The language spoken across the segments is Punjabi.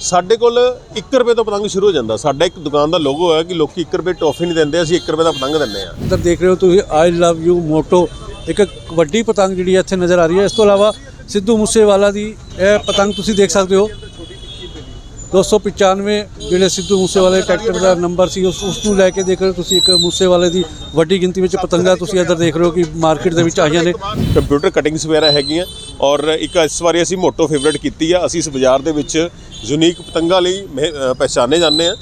ਸਾਡੇ ਕੋਲ 1 ਰੁਪਏ ਤੋਂ ਪਤੰਗ ਸ਼ੁਰੂ ਹੋ ਜਾਂਦਾ। ਸਾਡਾ ਇੱਕ ਦੁਕਾਨ ਦਾ ਲੋਗੋ ਹੈ ਕਿ ਲੋਕੀ 1 ਰੁਪਏ ਟੌਫੀ ਨਹੀਂ ਦਿੰਦੇ ਅਸੀਂ 1 ਰੁਪਏ ਦਾ ਪਤੰਗ ਦਿੰਦੇ ਆ ਇੱਧਰ ਦੇਖ ਰਹੇ ਹੋ ਤੁਸੀਂ ਆਈ ਲਵ ਯੂ ਮੋਟੋ ਇੱਕ ਵੱਡੀ ਪਤੰਗ ਜਿਹੜੀ ਇੱਥੇ ਨਜ਼ਰ ਆ ਰਹੀ ਹੈ। ਇਸ ਤੋਂ ਇਲਾਵਾ ਸਿੱਧੂ ਮੂਸੇਵਾਲਾ ਦੀ ਇਹ ਪਤੰਗ ਤੁਸੀਂ ਦੇਖ ਸਕਦੇ ਹੋ। 295 ਜਿਹੜੇ ਸਿੱਧੂ ਮੂਸੇਵਾਲੇ ਟਰੈਕਟਰ ਦਾ ਨੰਬਰ ਸੀ ਉਸ ਉਸ ਨੂੰ ਲੈ ਕੇ ਦੇਖ ਰਹੇ ਹੋ ਤੁਸੀਂ ਇੱਕ ਮੂਸੇਵਾਲੇ ਦੀ ਵੱਡੀ ਗਿਣਤੀ ਵਿੱਚ ਪਤੰਗਾਂ ਤੁਸੀਂ ਇੱਧਰ ਦੇਖ ਰਹੇ ਹੋ ਕਿ ਮਾਰਕੀਟ ਦੇ ਵਿੱਚ ਆਈਆਂ ਨੇ। ਕੰਪਿਊਟਰ ਕਟਿੰਗਸ ਵਗੈਰਾ ਹੈਗੀਆਂ ਔਰ ਇੱਕ ਇਸ ਵਾਰੀ ਅਸੀਂ ਮੋਟੋ ਫੇਵਰਟ ਕੀਤੀ ਆ। ਅਸੀਂ ਇਸ ਬਾਜ਼ਾਰ ਦੇ ਵਿੱਚ ਯੂਨੀਕ ਪਤੰਗਾਂ ਲਈ ਪਹਿਚਾਨੇ ਜਾਂਦੇ ਆ।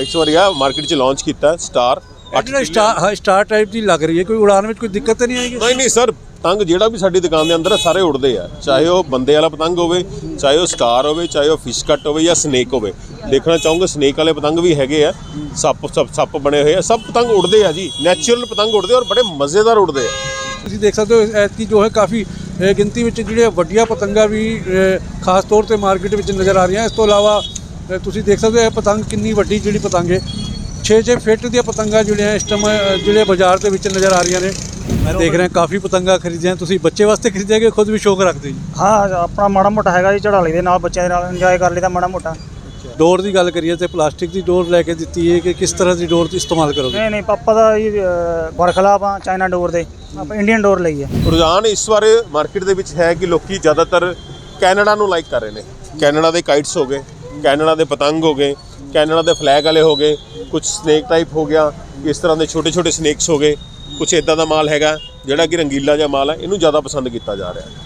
ਇਸ ਵਾਰੀ ਆ ਮਾਰਕੀਟ 'ਚ ਲਾਂਚ ਕੀਤਾ ਸਟਾਰ ਜਿਹੜਾ ਸਟਾਰ ਹਾਂ ਸਟਾਰ ਟਾਈਪ ਦੀ ਲੱਗ ਰਹੀ ਹੈ ਕੋਈ ਉਡਾਨ ਵਿੱਚ ਕੋਈ ਦਿੱਕਤ ਤਾਂ ਨਹੀਂ ਆਏਗੀ? ਨਹੀਂ ਨਹੀਂ ਸਰ ਪਤੰਗ ਜਿਹੜਾ ਵੀ ਸਾਡੀ ਦੁਕਾਨ ਦੇ ਅੰਦਰ ਆ, ਸਾਰੇ ਉੜਦੇ ਆ। ਚਾਹੇ ਉਹ ਬੰਦੇ ਵਾਲਾ ਪਤੰਗ ਹੋਵੇ ਚਾਹੇ ਉਹ ਸਟਾਰ ਹੋਵੇ ਚਾਹੇ ਉਹ ਫਿਸ਼ ਕੱਟ ਹੋਵੇ ਜਾਂ ਸਨੇਕ ਹੋਵੇ। ਦੇਖਣਾ ਚਾਹੂੰਗਾ ਸਨੇਕ ਵਾਲੇ ਪਤੰਗ ਵੀ ਹੈਗੇ ਆ। ਸੱਪ ਸੱਪ ਸੱਪ ਬਣੇ ਹੋਏ ਆ। ਸਭ ਪਤੰਗ ਉੜਦੇ ਆ ਜੀ। ਨੈਚੁਰਲ ਪਤੰਗ ਉੜਦੇ ਔਰ ਬੜੇ ਮਜ਼ੇਦਾਰ ਉੜਦੇ ਆ। ਤੁਸੀਂ ਦੇਖ ਸਕਦੇ ਹੋ ਐਤਕੀ ਜੋ ਹੈ ਕਾਫੀ ਗਿਣਤੀ ਵਿੱਚ ਜਿਹੜੀਆਂ ਵੱਡੀਆਂ ਪਤੰਗਾਂ ਵੀ ਖਾਸ ਤੌਰ ਤੇ ਮਾਰਕੀਟ ਵਿੱਚ ਨਜ਼ਰ ਆ ਰਹੀਆਂ। ਇਸ ਤੋਂ ਇਲਾਵਾ ਤੁਸੀਂ ਦੇਖ ਸਕਦੇ ਹੋ ਇਹ ਪਤੰਗ ਕਿੰਨੀ ਵੱਡੀ ਜਿਹੜੀ ਪਤੰਗ ਹੈ। 6-6 ਫਿੱਟ ਦੀਆਂ ਪਤੰਗਾਂ ਜਿਹੜੀਆਂ ਇਸ ਟਾਈਮ ਜਿਹੜੇ ਬਾਜ਼ਾਰ ਦੇ ਵਿੱਚ ਨਜ਼ਰ ਆ ਰਹੀਆਂ ਨੇ। ਮੈਂ ਦੇਖ ਰਿਹਾ ਕਾਫੀ ਪਤੰਗਾਂ ਖਰੀਦੀਆਂ ਤੁਸੀਂ ਬੱਚੇ ਵਾਸਤੇ ਖਰੀਦਿਆ ਕਿ ਖੁਦ ਵੀ ਸ਼ੌਕ ਰੱਖਦੇ ਜੀ? ਹਾਂ ਆਪਣਾ ਮਾੜਾ ਮੋਟਾ ਹੈਗਾ ਜੀ ਚੜਾ ਲਈ ਦੇ ਨਾਲ ਬੱਚਿਆਂ ਦੇ ਨਾਲ ਇੰਜੋਏ ਕਰ ਲਈਦਾ ਮਾੜਾ ਮੋਟਾ। ਡੋਰ ਦੀ ਗੱਲ ਕਰੀਏ ਤੇ ਪਲਾਸਟਿਕ ਦੀ ਡੋਰ ਲੈ ਕੇ ਦਿੱਤੀ ਹੈ ਕਿ ਕਿਸ ਤਰ੍ਹਾਂ ਦੀ ਡੋਰ ਇਸਤੇਮਾਲ ਕਰੋਗੇ? ਨਹੀਂ ਨਹੀਂ ਪਾਪਾ ਦਾ ਜੀ ਬਰਖਲਾਫ ਆ ਚਾਈਨਾ ਡੋਰ ਦੇ। ਆਪਾਂ ਇੰਡੀਅਨ ਡੋਰ ਲਈ ਆ ਰੁਝਾਨ ਇਸ ਵਾਰ ਮਾਰਕੀਟ ਦੇ ਵਿੱਚ ਹੈ ਕਿ ਲੋਕੀ ਜ਼ਿਆਦਾਤਰ ਕੈਨੇਡਾ ਨੂੰ ਲਾਈਕ ਕਰ ਰਹੇ ਨੇ। ਕੈਨੇਡਾ ਦੇ ਕਾਈਟਸ ਹੋ ਗਏ ਕੈਨੇਡਾ ਦੇ ਪਤੰਗ ਹੋ ਗਏ ਕੈਨੇਡਾ ਦੇ ਫਲੈਗ ਵਾਲੇ ਹੋ ਗਏ ਕੁਝ ਸਨੇਕ ਟਾਈਪ ਹੋ ਗਿਆ ਇਸ ਤਰ੍ਹਾਂ ਦੇ ਛੋਟੇ ਛੋਟੇ ਸਨੇਕਸ ਹੋ ਗਏ ਕੁਝ ਇਦਾਂ ਦਾ ਮਾਲ ਹੈਗਾ ਜਿਹੜਾ ਕਿ ਰੰਗੀਲਾ ਜਿਹਾ ਮਾਲ ਹੈ ਇਹਨੂੰ ਜ਼ਿਆਦਾ ਪਸੰਦ ਕੀਤਾ ਜਾ ਰਿਹਾ ਹੈ।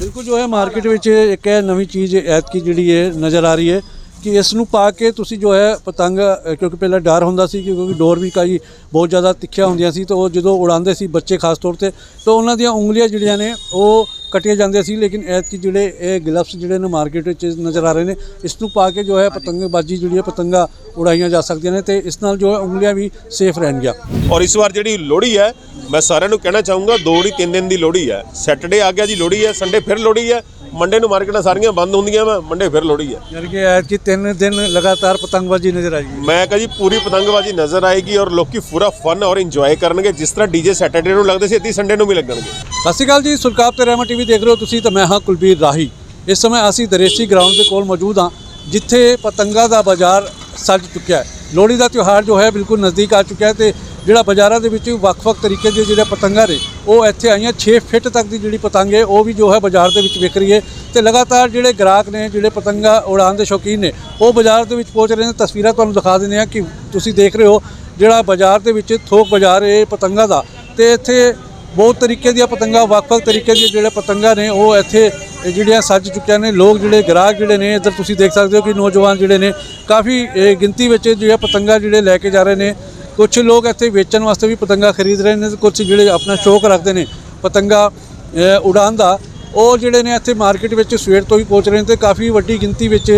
ਬਿਲਕੁਲ ਜੋ ਹੈ ਮਾਰਕੀਟ ਵਿੱਚ ਇੱਕ ਇਹ ਨਵੀਂ ਚੀਜ਼ ਐਤਕੀ ਜਿਹੜੀ ਹੈ ਨਜ਼ਰ ਆ ਰਹੀ ਹੈ ਕਿ ਇਸ ਨੂੰ ਪਾ ਕੇ ਤੁਸੀਂ ਜੋ ਹੈ ਪਤੰਗ ਕਿਉਂਕਿ ਪਹਿਲਾਂ ਡਰ ਹੁੰਦਾ ਸੀ ਕਿਉਂਕਿ ਡੋਰ ਵੀ ਕਈ ਬਹੁਤ ਜ਼ਿਆਦਾ ਤਿੱਖਿਆ ਹੁੰਦੀਆਂ ਸੀ, ਤਾਂ ਉਹ ਜਦੋਂ ਉਡਾਉਂਦੇ ਸੀ ਬੱਚੇ ਖਾਸ ਤੌਰ ਤੇ, ਤਾਂ ਉਹਨਾਂ ਦੀਆਂ ਉਂਗਲੀਆਂ ਜਿਹੜੀਆਂ ਨੇ ਉਹ ਕੱਟੀਆਂ ਜਾਂਦੀਆਂ ਸੀ, ਲੇਕਿਨ ਐਤਕੀ ਜਿਹੜੇ ਇਹ ਗਲਵਸ ਜਿਹੜੇ ਨੇ ਮਾਰਕੀਟ ਵਿੱਚ ਨਜ਼ਰ ਆ ਰਹੇ ਨੇ, ਇਸ ਨੂੰ ਪਾ ਕੇ ਜੋ ਹੈ ਪਤੰਗਬਾਜ਼ੀ ਜਿਹੜੀ ਹੈ ਪਤੰਗਾ ਉਡਾਈਆਂ ਜਾ ਸਕਦੀਆਂ ਨੇ, ਤੇ ਇਸ ਨਾਲ ਜੋ ਹੈ ਉਂਗਲੀਆਂ ਵੀ ਸੇਫ ਰਹਿਣਗੀਆਂ। ਔਰ ਇਸ ਵਾਰ ਜਿਹੜੀ ਲੋਹੜੀ ਹੈ ਮੈਂ ਸਾਰਿਆਂ ਨੂੰ ਕਹਿਣਾ ਚਾਹੂੰਗਾ ਦੋ ਹੀ ਤਿੰਨ ਦਿਨ ਦੀ ਲੋਹੜੀ ਹੈ। ਸੈਟਰਡੇ ਆ ਗਿਆ ਜੀ ਲੋਹੜੀ ਹੈ ਸੰਡੇ ਫਿਰ ਲੋਹੜੀ ਹੈ। ਮੰਡੇ ਨੂੰ ਮਾਰਕੀਟਾਂ ਸਾਰੀਆਂ ਬੰਦ ਹੁੰਦੀਆਂ ਵਾ ਮੰਡੇ ਫਿਰ ਲੋਹੜੀ ਹੈ। ਯਾਨੀ ਕਿ ਐਤਕੀ ਤਿੰਨ ਦਿਨ ਲਗਾਤਾਰ ਪਤੰਗਬਾਜ਼ੀ ਨਜ਼ਰ ਆਏਗੀ ਮੈਂ ਕਹਾਂ ਜੀ ਪੂਰੀ ਪਤੰਗਬਾਜ਼ੀ ਨਜ਼ਰ ਆਏਗੀ ਔਰ ਲੋਕੀ ਪੂਰਾ ਫਨ ਔਰ ਇੰਜੋਏ ਕਰਨਗੇ। ਜਿਸ ਤਰ੍ਹਾਂ ਡੀਜੇ ਸੈਟਰਡੇ ਨੂੰ ਲੱਗਦੇ ਸੀ ਇੱਦੀ ਸੰਡੇ ਨੂੰ ਵੀ ਲੱਗਣਗੇ। ਸਤਿ ਸ਼੍ਰੀ ਅਕਾਲ ਜੀ ਸੁਰਕਾਪ ਤੇ ਰਹਿਮਾ ਟੀਵੀ ਦੇਖ ਰਹੇ ਹੋ ਤੁਸੀਂ ਤਾਂ ਮੈਂ ਹਾਂ ਕੁਲਬੀਰ ਰਾਹੀ। ਇਸ ਸਮੇਂ ਅਸੀਂ ਦਰੇਸੀ ਗਰਾਊਂਡ ਦੇ ਕੋਲ ਮੌਜੂਦ ਹਾਂ ਜਿੱਥੇ ਪਤੰਗਾਂ ਦਾ ਬਾਜ਼ਾਰ ਸੱਜ ਚੁੱਕਿਆ ਹੈ। ਲੋਹੜੀ ਦਾ ਤਿਉਹਾਰ ਜੋ ਹੈ ਬਿਲਕੁਲ ਨਜ਼ਦੀਕ ਆ ਚੁੱਕਿਆ ਹੈ ਤੇ ਜਿਹੜਾ ਬਾਜ਼ਾਰਾਂ ਦੇ ਵਿੱਚ ਵੱਖ-ਵੱਖ ਤਰੀਕੇ ਦੇ ਜਿਹੜੇ ਪਤੰਗਾਂ ਨੇ, ਉਹ ਇੱਥੇ ਆਈਆਂ। 6 ਫਿੱਟ ਤੱਕ ਦੀ ਜਿਹੜੀ ਪਤੰਗ ਹੈ, ਉਹ ਵੀ ਜੋ ਹੈ ਬਾਜ਼ਾਰ ਦੇ ਵਿੱਚ ਵਿਕ ਰਹੀ ਹੈ। ਤੇ ਲਗਾਤਾਰ ਜਿਹੜੇ ਗ੍ਰਾਹਕ ਨੇ, ਜਿਹੜੇ ਪਤੰਗਾ ਉਡਾਉਣ ਦੇ ਸ਼ੌਕੀਨ ਨੇ, ਉਹ ਬਾਜ਼ਾਰ ਦੇ ਵਿੱਚ ਪਹੁੰਚ ਰਹੇ ਨੇ। ਤਸਵੀਰਾਂ ਤੁਹਾਨੂੰ ਦਿਖਾ ਦਿੰਦੇ ਹਾਂ ਕਿ ਤੁਸੀਂ ਦੇਖ ਰਹੇ ਹੋ ਜਿਹੜਾ ਬਾਜ਼ਾਰ ਦੇ ਵਿੱਚ ਥੋਕ ਬਾਜ਼ਾਰ ਹੈ ਪਤੰਗਾਂ ਦਾ। ਤੇ ਇੱਥੇ ਬਹੁਤ ਤਰੀਕੇ ਦੀਆਂ ਪਤੰਗਾਂ, ਵੱਖ-ਵੱਖ ਤਰੀਕੇ ਦੀਆਂ ਜਿਹੜੇ ਪਤੰਗਾਂ ਨੇ, ਉਹ ਇੱਥੇ ਜਿਹੜੀਆਂ ਸੱਜ ਚੁੱਕੀਆਂ ਨੇ। ਲੋਕ ਜਿਹੜੇ ਗ੍ਰਾਹਕ ਜਿਹੜੇ ਨੇ, ਇੱਧਰ ਤੁਸੀਂ ਦੇਖ ਸਕਦੇ ਹੋ ਕਿ ਨੌਜਵਾਨ ਜਿਹੜੇ ਨੇ, ਕਾਫੀ ਗਿਣਤੀ ਵਿੱਚ ਜਿਹੜੀਆਂ ਪਤੰਗਾਂ ਜਿਹੜੇ ਲੈ ਕੇ ਜਾ ਰਹੇ ਨੇ। ਕੁਝ ਲੋਕ ਇੱਥੇ ਵੇਚਣ ਵਾਸਤੇ ਵੀ ਪਤੰਗਾਂ ਖਰੀਦ ਰਹੇ ਨੇ ਤੇ ਕੁਝ ਜਿਹੜੇ ਆਪਣਾ ਸ਼ੌਕ ਰੱਖਦੇ ਨੇ ਪਤੰਗਾਂ ਅ, ਉਡਾਉਣ ਦਾ ਉਹ ਜਿਹੜੇ ਨੇ ਇੱਥੇ ਮਾਰਕੀਟ ਵਿੱਚ ਸਵੇਰ ਤੋਂ ਹੀ ਪਹੁੰਚ ਰਹੇ ਨੇ ਤੇ ਕਾਫੀ ਵੱਡੀ ਗਿਣਤੀ ਵਿੱਚ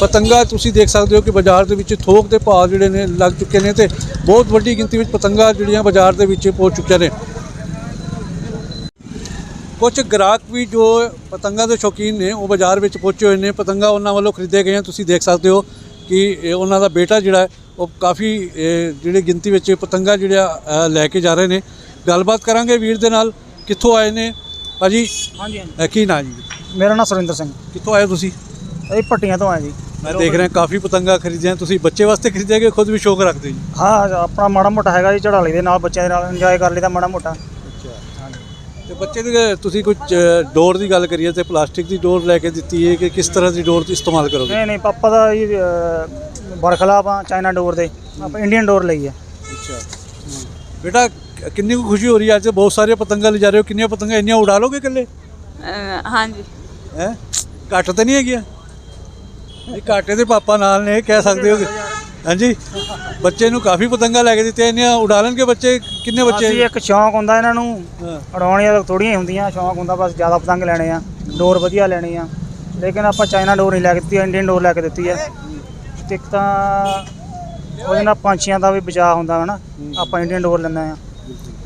ਪਤੰਗਾਂ ਤੁਸੀਂ ਦੇਖ ਸਕਦੇ ਹੋ ਕਿ ਬਾਜ਼ਾਰ ਦੇ ਵਿੱਚ ਥੋਕ ਦੇ ਭਾਅ ਜਿਹੜੇ ਨੇ ਲੱਗ ਚੁੱਕੇ ਨੇ ਤੇ ਬਹੁਤ ਵੱਡੀ ਗਿਣਤੀ ਵਿੱਚ ਪਤੰਗਾਂ ਜਿਹੜੀਆਂ ਬਾਜ਼ਾਰ ਦੇ ਵਿੱਚ ਪਹੁੰਚ ਚੁੱਕੀਆਂ ਨੇ। ਕੁਝ ਗ੍ਰਾਹਕ ਵੀ ਜੋ ਪਤੰਗਾਂ ਦੇ ਸ਼ੌਕੀਨ ਨੇ ਉਹ ਬਾਜ਼ਾਰ ਵਿੱਚ ਪਹੁੰਚੇ ਹੋਏ ਨੇ। ਪਤੰਗਾਂ ਉਹਨਾਂ ਵੱਲੋਂ ਖਰੀਦੇ ਗਏ ਤੁਸੀਂ ਦੇਖ ਸਕਦੇ ਹੋ ਕਿ ਉਹਨਾਂ ਦਾ ਬੇਟਾ ਜਿਹੜਾ ਉਹ ਕਾਫੀ ਜਿਹੜੀ ਗਿਣਤੀ ਵਿੱਚ ਪਤੰਗਾਂ ਜਿਹੜੀਆਂ ਅ, ਲੈ ਕੇ ਜਾ ਰਹੇ ਨੇ। ਗੱਲਬਾਤ ਕਰਾਂਗੇ ਵੀਰ ਦੇ ਨਾਲ ਕਿੱਥੋਂ ਆਏ ਨੇ? ਭਾਜੀ ਹਾਂਜੀ ਹਾਂਜੀ। ਕੀ ਨਾਂ ਜੀ? ਮੇਰਾ ਨਾਮ ਸੁਰਿੰਦਰ ਸਿੰਘ। ਕਿੱਥੋਂ ਆਏ ਤੁਸੀਂ? ਇਹ ਪੱਟੀਆਂ ਤੋਂ ਆਏ ਜੀ। ਮੈਂ ਦੇਖ ਰਿਹਾ ਕਾਫੀ ਪਤੰਗਾਂ ਖਰੀਦੀਆਂ। ਤੁਸੀਂ ਬੱਚੇ ਵਾਸਤੇ ਖਰੀਦਿਆ ਕਿ ਖੁਦ ਵੀ ਸ਼ੌਕ ਰੱਖਦੇ ਜੀ? ਹਾਂ ਆਪਣਾ ਮਾੜਾ ਮੋਟਾ ਹੈਗਾ ਜੀ ਚੜਾ ਲਈ ਦੇ ਨਾਲ ਬੱਚਿਆਂ ਦੇ ਨਾਲ ਇੰਜੋਏ ਕਰ ਲਈਦਾ ਮਾੜਾ ਮੋਟਾ। ਤੇ ਬੱਚੇ ਦੀ ਤੁਸੀਂ ਕੁਝ ਡੋਰ ਦੀ ਗੱਲ ਕਰੀਏ ਤੇ ਪਲਾਸਟਿਕ ਦੀ ਡੋਰ ਲੈ ਕੇ ਦਿੱਤੀ ਹੈ ਕਿ ਕਿਸ ਤਰ੍ਹਾਂ ਦੀ ਡੋਰ ਇਸਤੇਮਾਲ ਕਰੋਗੇ? ਨਹੀਂ ਨਹੀਂ ਪਾਪਾ ਦਾ ਜੀ ਬਰਖਲਾਫ ਆ ਚਾਈਨਾ ਡੋਰ ਦੇ। ਆਪਾਂ ਇੰਡੀਅਨ ਡੋਰ ਲਈ ਆ ਅੱਛਾ। ਬੇਟਾ ਕਿੰਨੀ ਕੁ ਖੁਸ਼ੀ ਹੋ ਰਹੀ ਹੈ ਅੱਜ? ਬਹੁਤ ਸਾਰੇ ਪਤੰਗਾਂ ਲੈ ਜਾ ਰਹੇ ਹੋ। ਕਿੰਨੀਆਂ ਪਤੰਗਾਂ ਇੰਨੀਆਂ ਉਡਾ ਲੋਗੇ ਇਕੱਲੇ? ਹਾਂਜੀ। ਹੈ? ਘੱਟ ਤਾਂ ਨਹੀਂ ਹੈਗੀਆਂ? ਇਹ ਘਾਟੇ ਦੇ ਪਾਪਾ ਨਾਲ ਨੇ ਕਹਿ ਸਕਦੇ ਹੋ ਹਾਂਜੀ? ਬੱਚੇ ਨੂੰ ਕਾਫੀ ਪਤੰਗਾਂ ਲੈ ਕੇ ਦਿੱਤੀਆਂ ਇੰਨੀਆਂ ਉਡਾ ਲੈਣਗੇ ਬੱਚੇ? ਕਿੰਨੇ ਅਸੀਂ ਬੱਚੇ ਇੱਕ ਸ਼ੌਂਕ ਹੁੰਦਾ ਇਹਨਾਂ ਨੂੰ। ਹਾਂ। ਉਡਾਉਣੀਆਂ ਤਾਂ ਥੋੜੀਆਂ ਹੀ ਹੁੰਦੀਆਂ ਸ਼ੌਂਕ ਹੁੰਦਾ ਬਸ ਜ਼ਿਆਦਾ ਪਤੰਗ ਲੈਣੇ ਆ ਡੋਰ ਵਧੀਆ ਲੈਣੀ ਆ। ਲੇਕਿਨ ਆਪਾਂ ਚਾਈਨਾ ਡੋਰ ਨਹੀਂ ਲੈ ਕੇ ਦਿੱਤੀ ਇੰਡੀਅਨ ਡੋਰ ਲੈ ਕੇ ਦਿੱਤੀ ਆ। ਤੇ ਇੱਕ ਤਾਂ ਉਹਦੇ ਨਾਲ ਪੰਛੀਆਂ ਦਾ ਵੀ ਬਚਾਅ ਹੁੰਦਾ ਹੈ ਨਾ ਆਪਾਂ ਇੰਡੀਅਨ ਡੋਰ ਲੈਂਦੇ ਆ।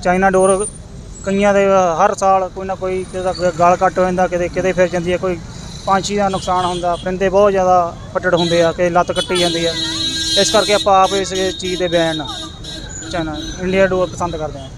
ਚਾਈਨਾ ਡੋਰ ਕਈਆਂ ਦੇ ਹਰ ਸਾਲ ਕੋਈ ਨਾ ਕੋਈ ਕਿਸੇ ਦਾ ਗਲ ਕੱਟ ਹੋ ਜਾਂਦਾ ਕਿਤੇ ਕਿਤੇ ਫਿਰ ਜਾਂਦੀ ਹੈ ਕੋਈ ਪੰਛੀ ਦਾ ਨੁਕਸਾਨ ਹੁੰਦਾ ਪਰਿੰਦੇ ਬਹੁਤ ਜ਼ਿਆਦਾ ਫੱਟੜ ਹੁੰਦੇ ਆ ਕਿ ਲੱਤ ਕੱਟੀ ਜਾਂਦੀ ਆ। ਇਸ ਕਰਕੇ ਆਪਾਂ ਆਪ ਇਸ ਚੀਜ਼ ਦੇ ਬੈਨ ਚਾਈਨਾ ਇੰਡੀਆ ਡੋਰ ਪਸੰਦ ਕਰਦੇ ਹਾਂ।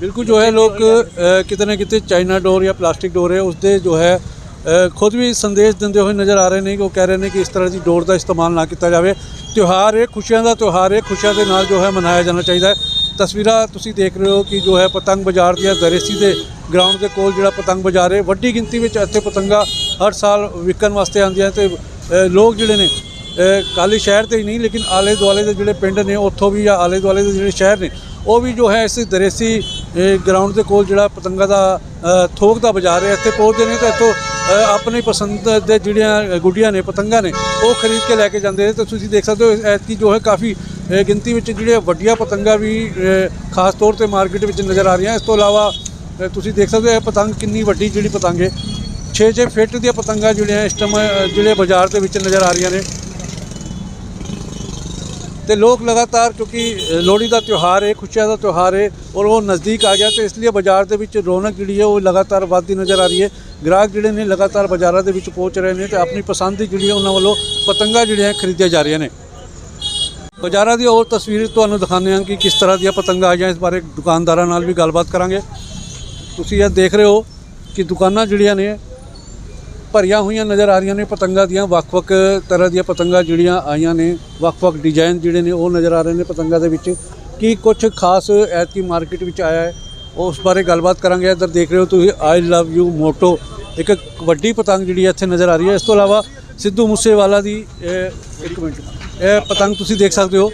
ਬਿਲਕੁਲ ਜੋ ਹੈ ਲੋਕ ਅ, ਕਿਤੇ ਨਾ ਕਿਤੇ ਚਾਈਨਾ ਡੋਰ ਜਾਂ ਪਲਾਸਟਿਕ ਡੋਰ ਹੈ ਉਸ ਦੇ ਜੋ ਹੈ ਅ, ਖੁਦ ਵੀ ਸੰਦੇਸ਼ ਦਿੰਦੇ ਹੋਏ ਨਜ਼ਰ ਆ ਰਹੇ ਨੇ ਕਿ ਉਹ ਕਹਿ ਰਹੇ ਨੇ ਕਿ ਇਸ ਤਰ੍ਹਾਂ ਦੀ ਡੋਰ ਦਾ ਇਸਤੇਮਾਲ ਨਾ ਕੀਤਾ ਜਾਵੇ। ਤਿਉਹਾਰ ਇਹ ਖੁਸ਼ੀਆਂ ਦਾ ਤਿਉਹਾਰ ਹੈ ਖੁਸ਼ੀਆਂ ਦੇ ਨਾਲ ਜੋ ਹੈ ਮਨਾਇਆ ਜਾਣਾ ਚਾਹੀਦਾ ਹੈ। ਤਸਵੀਰਾਂ ਤੁਸੀਂ ਦੇਖ ਰਹੇ ਹੋ ਕਿ ਜੋ ਹੈ ਪਤੰਗ ਬਾਜ਼ਾਰ ਦੀਆਂ ਦਰੇਸੀ ਦੇ ਗਰਾਊਂਡ ਦੇ ਕੋਲ ਜਿਹੜਾ ਪਤੰਗ ਬਾਜ਼ਾਰ ਹੈ ਵੱਡੀ ਗਿਣਤੀ ਵਿੱਚ ਇੱਥੇ ਪਤੰਗਾ ਹਰ ਸਾਲ ਵਿਕਣ ਵਾਸਤੇ ਆਉਂਦੀਆਂ ਤੇ ਅ, ਲੋਕ ਜਿਹੜੇ ਨੇ ਕਾਲੀ ਸ਼ਹਿਰ ਤੇ ਹੀ ਨਹੀਂ, ਲੇਕਿਨ ਆਲੇ ਦੁਆਲੇ ਦੇ ਜਿਹੜੇ ਪਿੰਡ ਨੇ, ਉੱਥੋਂ ਵੀ ਜਾਂ ਆਲੇ ਦੁਆਲੇ ਦੇ ਜਿਹੜੇ ਸ਼ਹਿਰ ਨੇ, ਉਹ ਵੀ ਜੋ ਹੈ ਇਸ ਦਰੇਸੀ ਗਰਾਊਂਡ ਦੇ ਕੋਲ ਜਿਹੜਾ ਪਤੰਗਾ ਦਾ ਥੋਕ ਦਾ ਬਾਜ਼ਾਰ ਹੈ, ਇੱਥੇ ਪਹੁੰਚਦੇ ਨੇ ਤਾਂ ਇੱਥੋਂ ਆਪਣੀ ਪਸੰਦ ਦੇ ਜਿਹੜੀਆਂ ਗੁੱਡੀਆਂ ਨੇ, ਪਤੰਗਾਂ ਨੇ, ਉਹ ਖਰੀਦ ਕੇ ਲੈ ਕੇ ਜਾਂਦੇ ਨੇ। ਤੇ ਤੁਸੀਂ ਦੇਖ ਸਕਦੇ ਹੋ, ਐਤਕੀ ਜੋ ਹੈ ਕਾਫੀ ਗਿਣਤੀ ਵਿੱਚ ਜਿਹੜੀਆਂ ਵੱਡੀਆਂ ਪਤੰਗਾਂ ਵੀ ਖਾਸ ਤੌਰ ਤੇ ਮਾਰਕੀਟ ਵਿੱਚ ਨਜ਼ਰ ਆ ਰਹੀਆਂ। ਇਸ ਤੋਂ ਇਲਾਵਾ ਤੁਸੀਂ ਦੇਖ ਸਕਦੇ ਹੋ ਇਹ ਪਤੰਗ ਕਿੰਨੀ ਵੱਡੀ ਜਿਹੜੀ ਪਤੰਗ ਹੈ। 6-6 ਫਿੱਟ ਦੀਆਂ ਪਤੰਗਾਂ ਜਿਹੜੀਆਂ ਇਸ ਟਾਈਮ ਜਿਹੜੇ ਬਾਜ਼ਾਰ ਦੇ ਵਿੱਚ ਨਜ਼ਰ ਆ ਰਹੀਆਂ ਨੇ। ਤੇ ਲੋਕ ਲਗਾਤਾਰ ਕਿਉਂਕਿ ਲੋਹੜੀ ਦਾ ਤਿਉਹਾਰ ਹੈ, ਖੁਸ਼ੀਆਂ ਦਾ ਤਿਉਹਾਰ ਹੈ, ਔਰ ਉਹ ਨਜ਼ਦੀਕ ਆ ਗਿਆ ਤੇ ਇਸ ਲਈ ਬਾਜ਼ਾਰ ਦੇ ਵਿੱਚ ਰੌਣਕ ਜਿਹੜੀ ਹੈ ਉਹ ਲਗਾਤਾਰ ਵੱਧਦੀ ਨਜ਼ਰ ਆ ਰਹੀ ਹੈ। ਗ੍ਰਾਹਕ ਜਿਹੜੇ ਨੇ ਲਗਾਤਾਰ ਬਾਜ਼ਾਰਾਂ ਦੇ ਵਿੱਚ ਪਹੁੰਚ ਰਹੇ ਨੇ ਤੇ ਆਪਣੀ ਪਸੰਦ ਦੀ ਜਿਹੜੀ ਹੈ ਉਹਨਾਂ ਵੱਲੋਂ ਪਤੰਗਾਂ ਜਿਹੜੀਆਂ ਖਰੀਦੀਆਂ ਜਾ ਰਹੀਆਂ ਨੇ। ਬਾਜ਼ਾਰਾਂ ਦੀ ਹੋਰ ਤਸਵੀਰ ਤੁਹਾਨੂੰ ਦਿਖਾਉਂਦੇ ਹਾਂ ਕਿ ਕਿਸ ਤਰ੍ਹਾਂ ਦੀਆਂ ਪਤੰਗਾਂ ਆਈਆਂ ਇਸ ਬਾਰੇ ਦੁਕਾਨਦਾਰਾਂ ਨਾਲ ਵੀ ਗੱਲਬਾਤ ਕਰਾਂਗੇ। ਤੁਸੀਂ ਇਹ ਦੇਖ ਰਹੇ ਹੋ ਕਿ ਦੁਕਾਨਾਂ ਜਿਹੜੀਆਂ ਨੇ ਭਰੀਆਂ ਹੋਈਆਂ ਨਜ਼ਰ ਆ ਰਹੀਆਂ ਨੇ ਪਤੰਗਾਂ ਦੀਆਂ। ਵੱਖ-ਵੱਖ ਤਰ੍ਹਾਂ ਦੀਆਂ ਪਤੰਗਾਂ ਜਿਹੜੀਆਂ ਆਈਆਂ ਨੇ ਵੱਖ-ਵੱਖ ਡਿਜ਼ਾਈਨ ਜਿਹੜੇ ਨੇ ਉਹ ਨਜ਼ਰ ਆ ਰਹੇ ਨੇ ਪਤੰਗਾਂ ਦੇ ਵਿੱਚ। ਕੀ ਕੁਝ ਖਾਸ ਐਤਕੀ ਮਾਰਕੀਟ ਵਿੱਚ ਆਇਆ ਹੈ, ਉਸ ਬਾਰੇ ਗੱਲਬਾਤ ਕਰਾਂਗੇ। ਇੱਧਰ ਦੇਖ ਰਹੇ ਹੋ ਤੁਸੀਂ ਆਈ ਲਵ ਯੂ ਮੋਟੋ ਇੱਕ ਵੱਡੀ ਪਤੰਗ ਜਿਹੜੀ ਹੈ ਇੱਥੇ ਨਜ਼ਰ ਆ ਰਹੀ ਹੈ। ਇਸ ਤੋਂ ਇਲਾਵਾ ਸਿੱਧੂ ਮੂਸੇਵਾਲਾ ਦੀ ਇੱਕ ਮਿੰਟ, ਇਹ ਪਤੰਗ ਤੁਸੀਂ ਦੇਖ ਸਕਦੇ ਹੋ।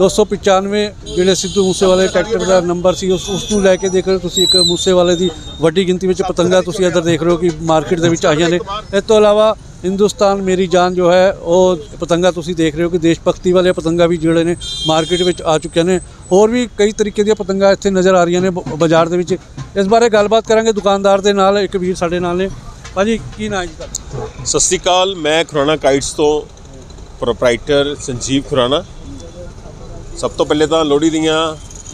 295 ਜਿਹੜੇ ਸਿੱਧੂ ਮੂਸੇਵਾਲੇ ਟਰੈਕਟਰ ਦਾ ਨੰਬਰ ਸੀ, ਉਸ ਉਸ ਨੂੰ ਲੈ ਕੇ ਦੇਖ ਰਹੇ ਹੋ ਤੁਸੀਂ ਇੱਕ ਮੂਸੇਵਾਲੇ ਦੀ ਵੱਡੀ ਗਿਣਤੀ ਵਿੱਚ ਪਤੰਗਾ ਤੁਸੀਂ ਇੱਧਰ ਦੇਖ ਰਹੇ ਹੋ ਕਿ ਮਾਰਕੀਟ ਦੇ ਵਿੱਚ ਆਈਆਂ ਨੇ। ਇਸ ਤੋਂ ਇਲਾਵਾ ਹਿੰਦੁਸਤਾਨ ਮੇਰੀ ਜਾਨ ਜੋ ਹੈ, ਉਹ ਪਤੰਗਾ ਤੁਸੀਂ ਦੇਖ ਰਹੇ ਹੋ ਕਿ ਦੇਸ਼ ਭਗਤੀ ਵਾਲੇ ਪਤੰਗਾ ਵੀ ਜਿਹੜੇ ਨੇ ਮਾਰਕੀਟ ਵਿੱਚ ਆ ਚੁੱਕੇ ਨੇ। ਹੋਰ ਵੀ ਕਈ ਤਰੀਕੇ ਦੀਆਂ ਪਤੰਗਾ ਇੱਥੇ ਨਜ਼ਰ ਆ ਰਹੀਆਂ ਨੇ ਬ- ਬਾਜ਼ਾਰ ਦੇ ਵਿੱਚ। ਇਸ ਬਾਰੇ ਗੱਲਬਾਤ ਕਰਾਂਗੇ ਦੁਕਾਨਦਾਰ ਦੇ ਨਾਲ, ਇੱਕ ਵੀਰ ਸਾਡੇ ਨਾਲ ਨੇ। ਭਾਜੀ, ਕੀ ਨਾਮ ਜੀ ਤੁਹਾਡਾ? ਸਤਿ ਸ਼੍ਰੀ ਅਕਾਲ, ਮੈਂ ਖੁਰਾਣਾ ਕਾਈਟਸ ਤੋਂ ਪ੍ਰੋਪਰਾਈਟਰ ਸੰਜੀਵ ਖੁਰਾਣਾ। ਸਭ ਤੋਂ ਪਹਿਲੇ ਤਾਂ ਲੋਹੜੀ ਦੀਆਂ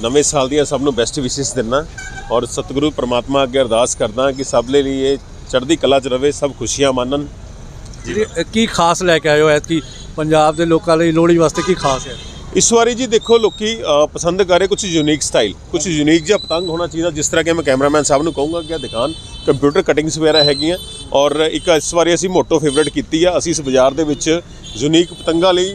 ਨਵੇਂ ਸਾਲ ਦੀਆਂ ਸਭ ਨੂੰ ਬੈਸਟ ਵਿਸ਼ੇਸ ਦਿੰਦਾ ਔਰ ਸਤਿਗੁਰੂ ਪ੍ਰਮਾਤਮਾ ਅੱਗੇ ਅਰਦਾਸ ਕਰਦਾ ਕਿ ਸਭ ਲਈ ਲਈ ਇਹ ਚੜ੍ਹਦੀ ਕਲਾ 'ਚ ਰਵੇ ਸਭ ਖੁਸ਼ੀਆਂ ਮਾਣਨ ਕੀ ਖਾਸ ਲੈ ਕੇ ਹੋ ਐਤਕੀ? ਪੰਜਾਬ ਦੇ ਲੋਕਾਂ ਲਈ ਲੋਹੜੀ ਵਾਸਤੇ ਕੀ ਖਾਸ ਹੈ? ਇਸ ਵਾਰੀ ਜੀ ਦੇਖੋ ਲੋਕੀ ਪਸੰਦ ਕਰ ਰਹੇ ਕੁਝ ਯੂਨੀਕ ਸਟਾਈਲ ਕੁਝ ਯੂਨੀਕ ਜਿਹਾ ਪਤੰਗ ਹੋਣਾ ਚਾਹੀਦਾ ਜਿਸ ਤਰ੍ਹਾਂ ਕਿ ਮੈਂ ਕੈਮਰਾਮੈਨ ਸਾਹਿਬ ਨੂੰ ਕਹੂੰਗਾ ਕਿ ਦਿਖਾਣ ਕੰਪਿਊਟਰ ਕਟਿੰਗਸ ਵਗੈਰਾ ਹੈਗੀਆਂ ਔਰ ਇੱਕ ਇਸ ਵਾਰੀ ਅਸੀਂ ਮੋਟੋ ਫੇਵਰਟ ਕੀਤੀ ਆ ਅਸੀਂ ਇਸ ਬਾਜ਼ਾਰ ਦੇ ਵਿੱਚ ਯੂਨੀਕ ਪਤੰਗਾਂ ਲਈ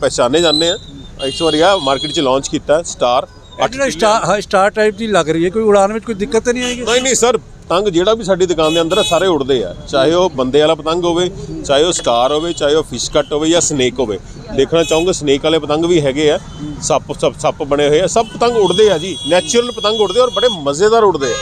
ਪਹਿਚਾਨੇ ਜਾਂਦੇ ਆ ਇਸ ਵਾਰੀ ਆ ਮਾਰਕੀਟ 'ਚ ਲਾਂਚ ਕੀਤਾ ਸਟਾਰ ਜਿਹੜਾ ਸਟਾਰ ਹਾਂ ਸਟਾਰ ਟਾਈਪ ਦੀ ਲੱਗ ਰਹੀ ਹੈ ਕੋਈ ਉਡਾਨ ਵਿੱਚ ਕੋਈ ਦਿੱਕਤ ਤਾਂ ਨਹੀਂ ਆਏਗੀ? ਨਹੀਂ ਨਹੀਂ ਸਰ ਪਤੰਗ ਜਿਹੜਾ ਵੀ ਸਾਡੀ ਦੁਕਾਨ ਦੇ ਅੰਦਰ ਆ ਸਾਰੇ ਉੜਦੇ ਆ। ਚਾਹੇ ਉਹ ਬੰਦੇ ਵਾਲਾ ਪਤੰਗ ਹੋਵੇ ਚਾਹੇ ਉਹ ਸਟਾਰ ਹੋਵੇ ਚਾਹੇ ਉਹ ਫਿਸ਼ ਕੱਟ ਹੋਵੇ ਜਾਂ ਸਨੇਕ ਹੋਵੇ। ਦੇਖਣਾ ਚਾਹੂੰਗਾ ਸਨੇਕ ਵਾਲੇ ਪਤੰਗ ਵੀ ਹੈਗੇ ਆ। ਸੱਪ ਸੱਪ ਸੱਪ ਬਣੇ ਹੋਏ ਆ। ਸਭ ਪਤੰਗ ਉੜਦੇ ਆ ਜੀ। ਨੈਚੁਰਲ ਪਤੰਗ ਉੜਦੇ ਔਰ ਬੜੇ ਮਜ਼ੇਦਾਰ ਉੜਦੇ ਆ।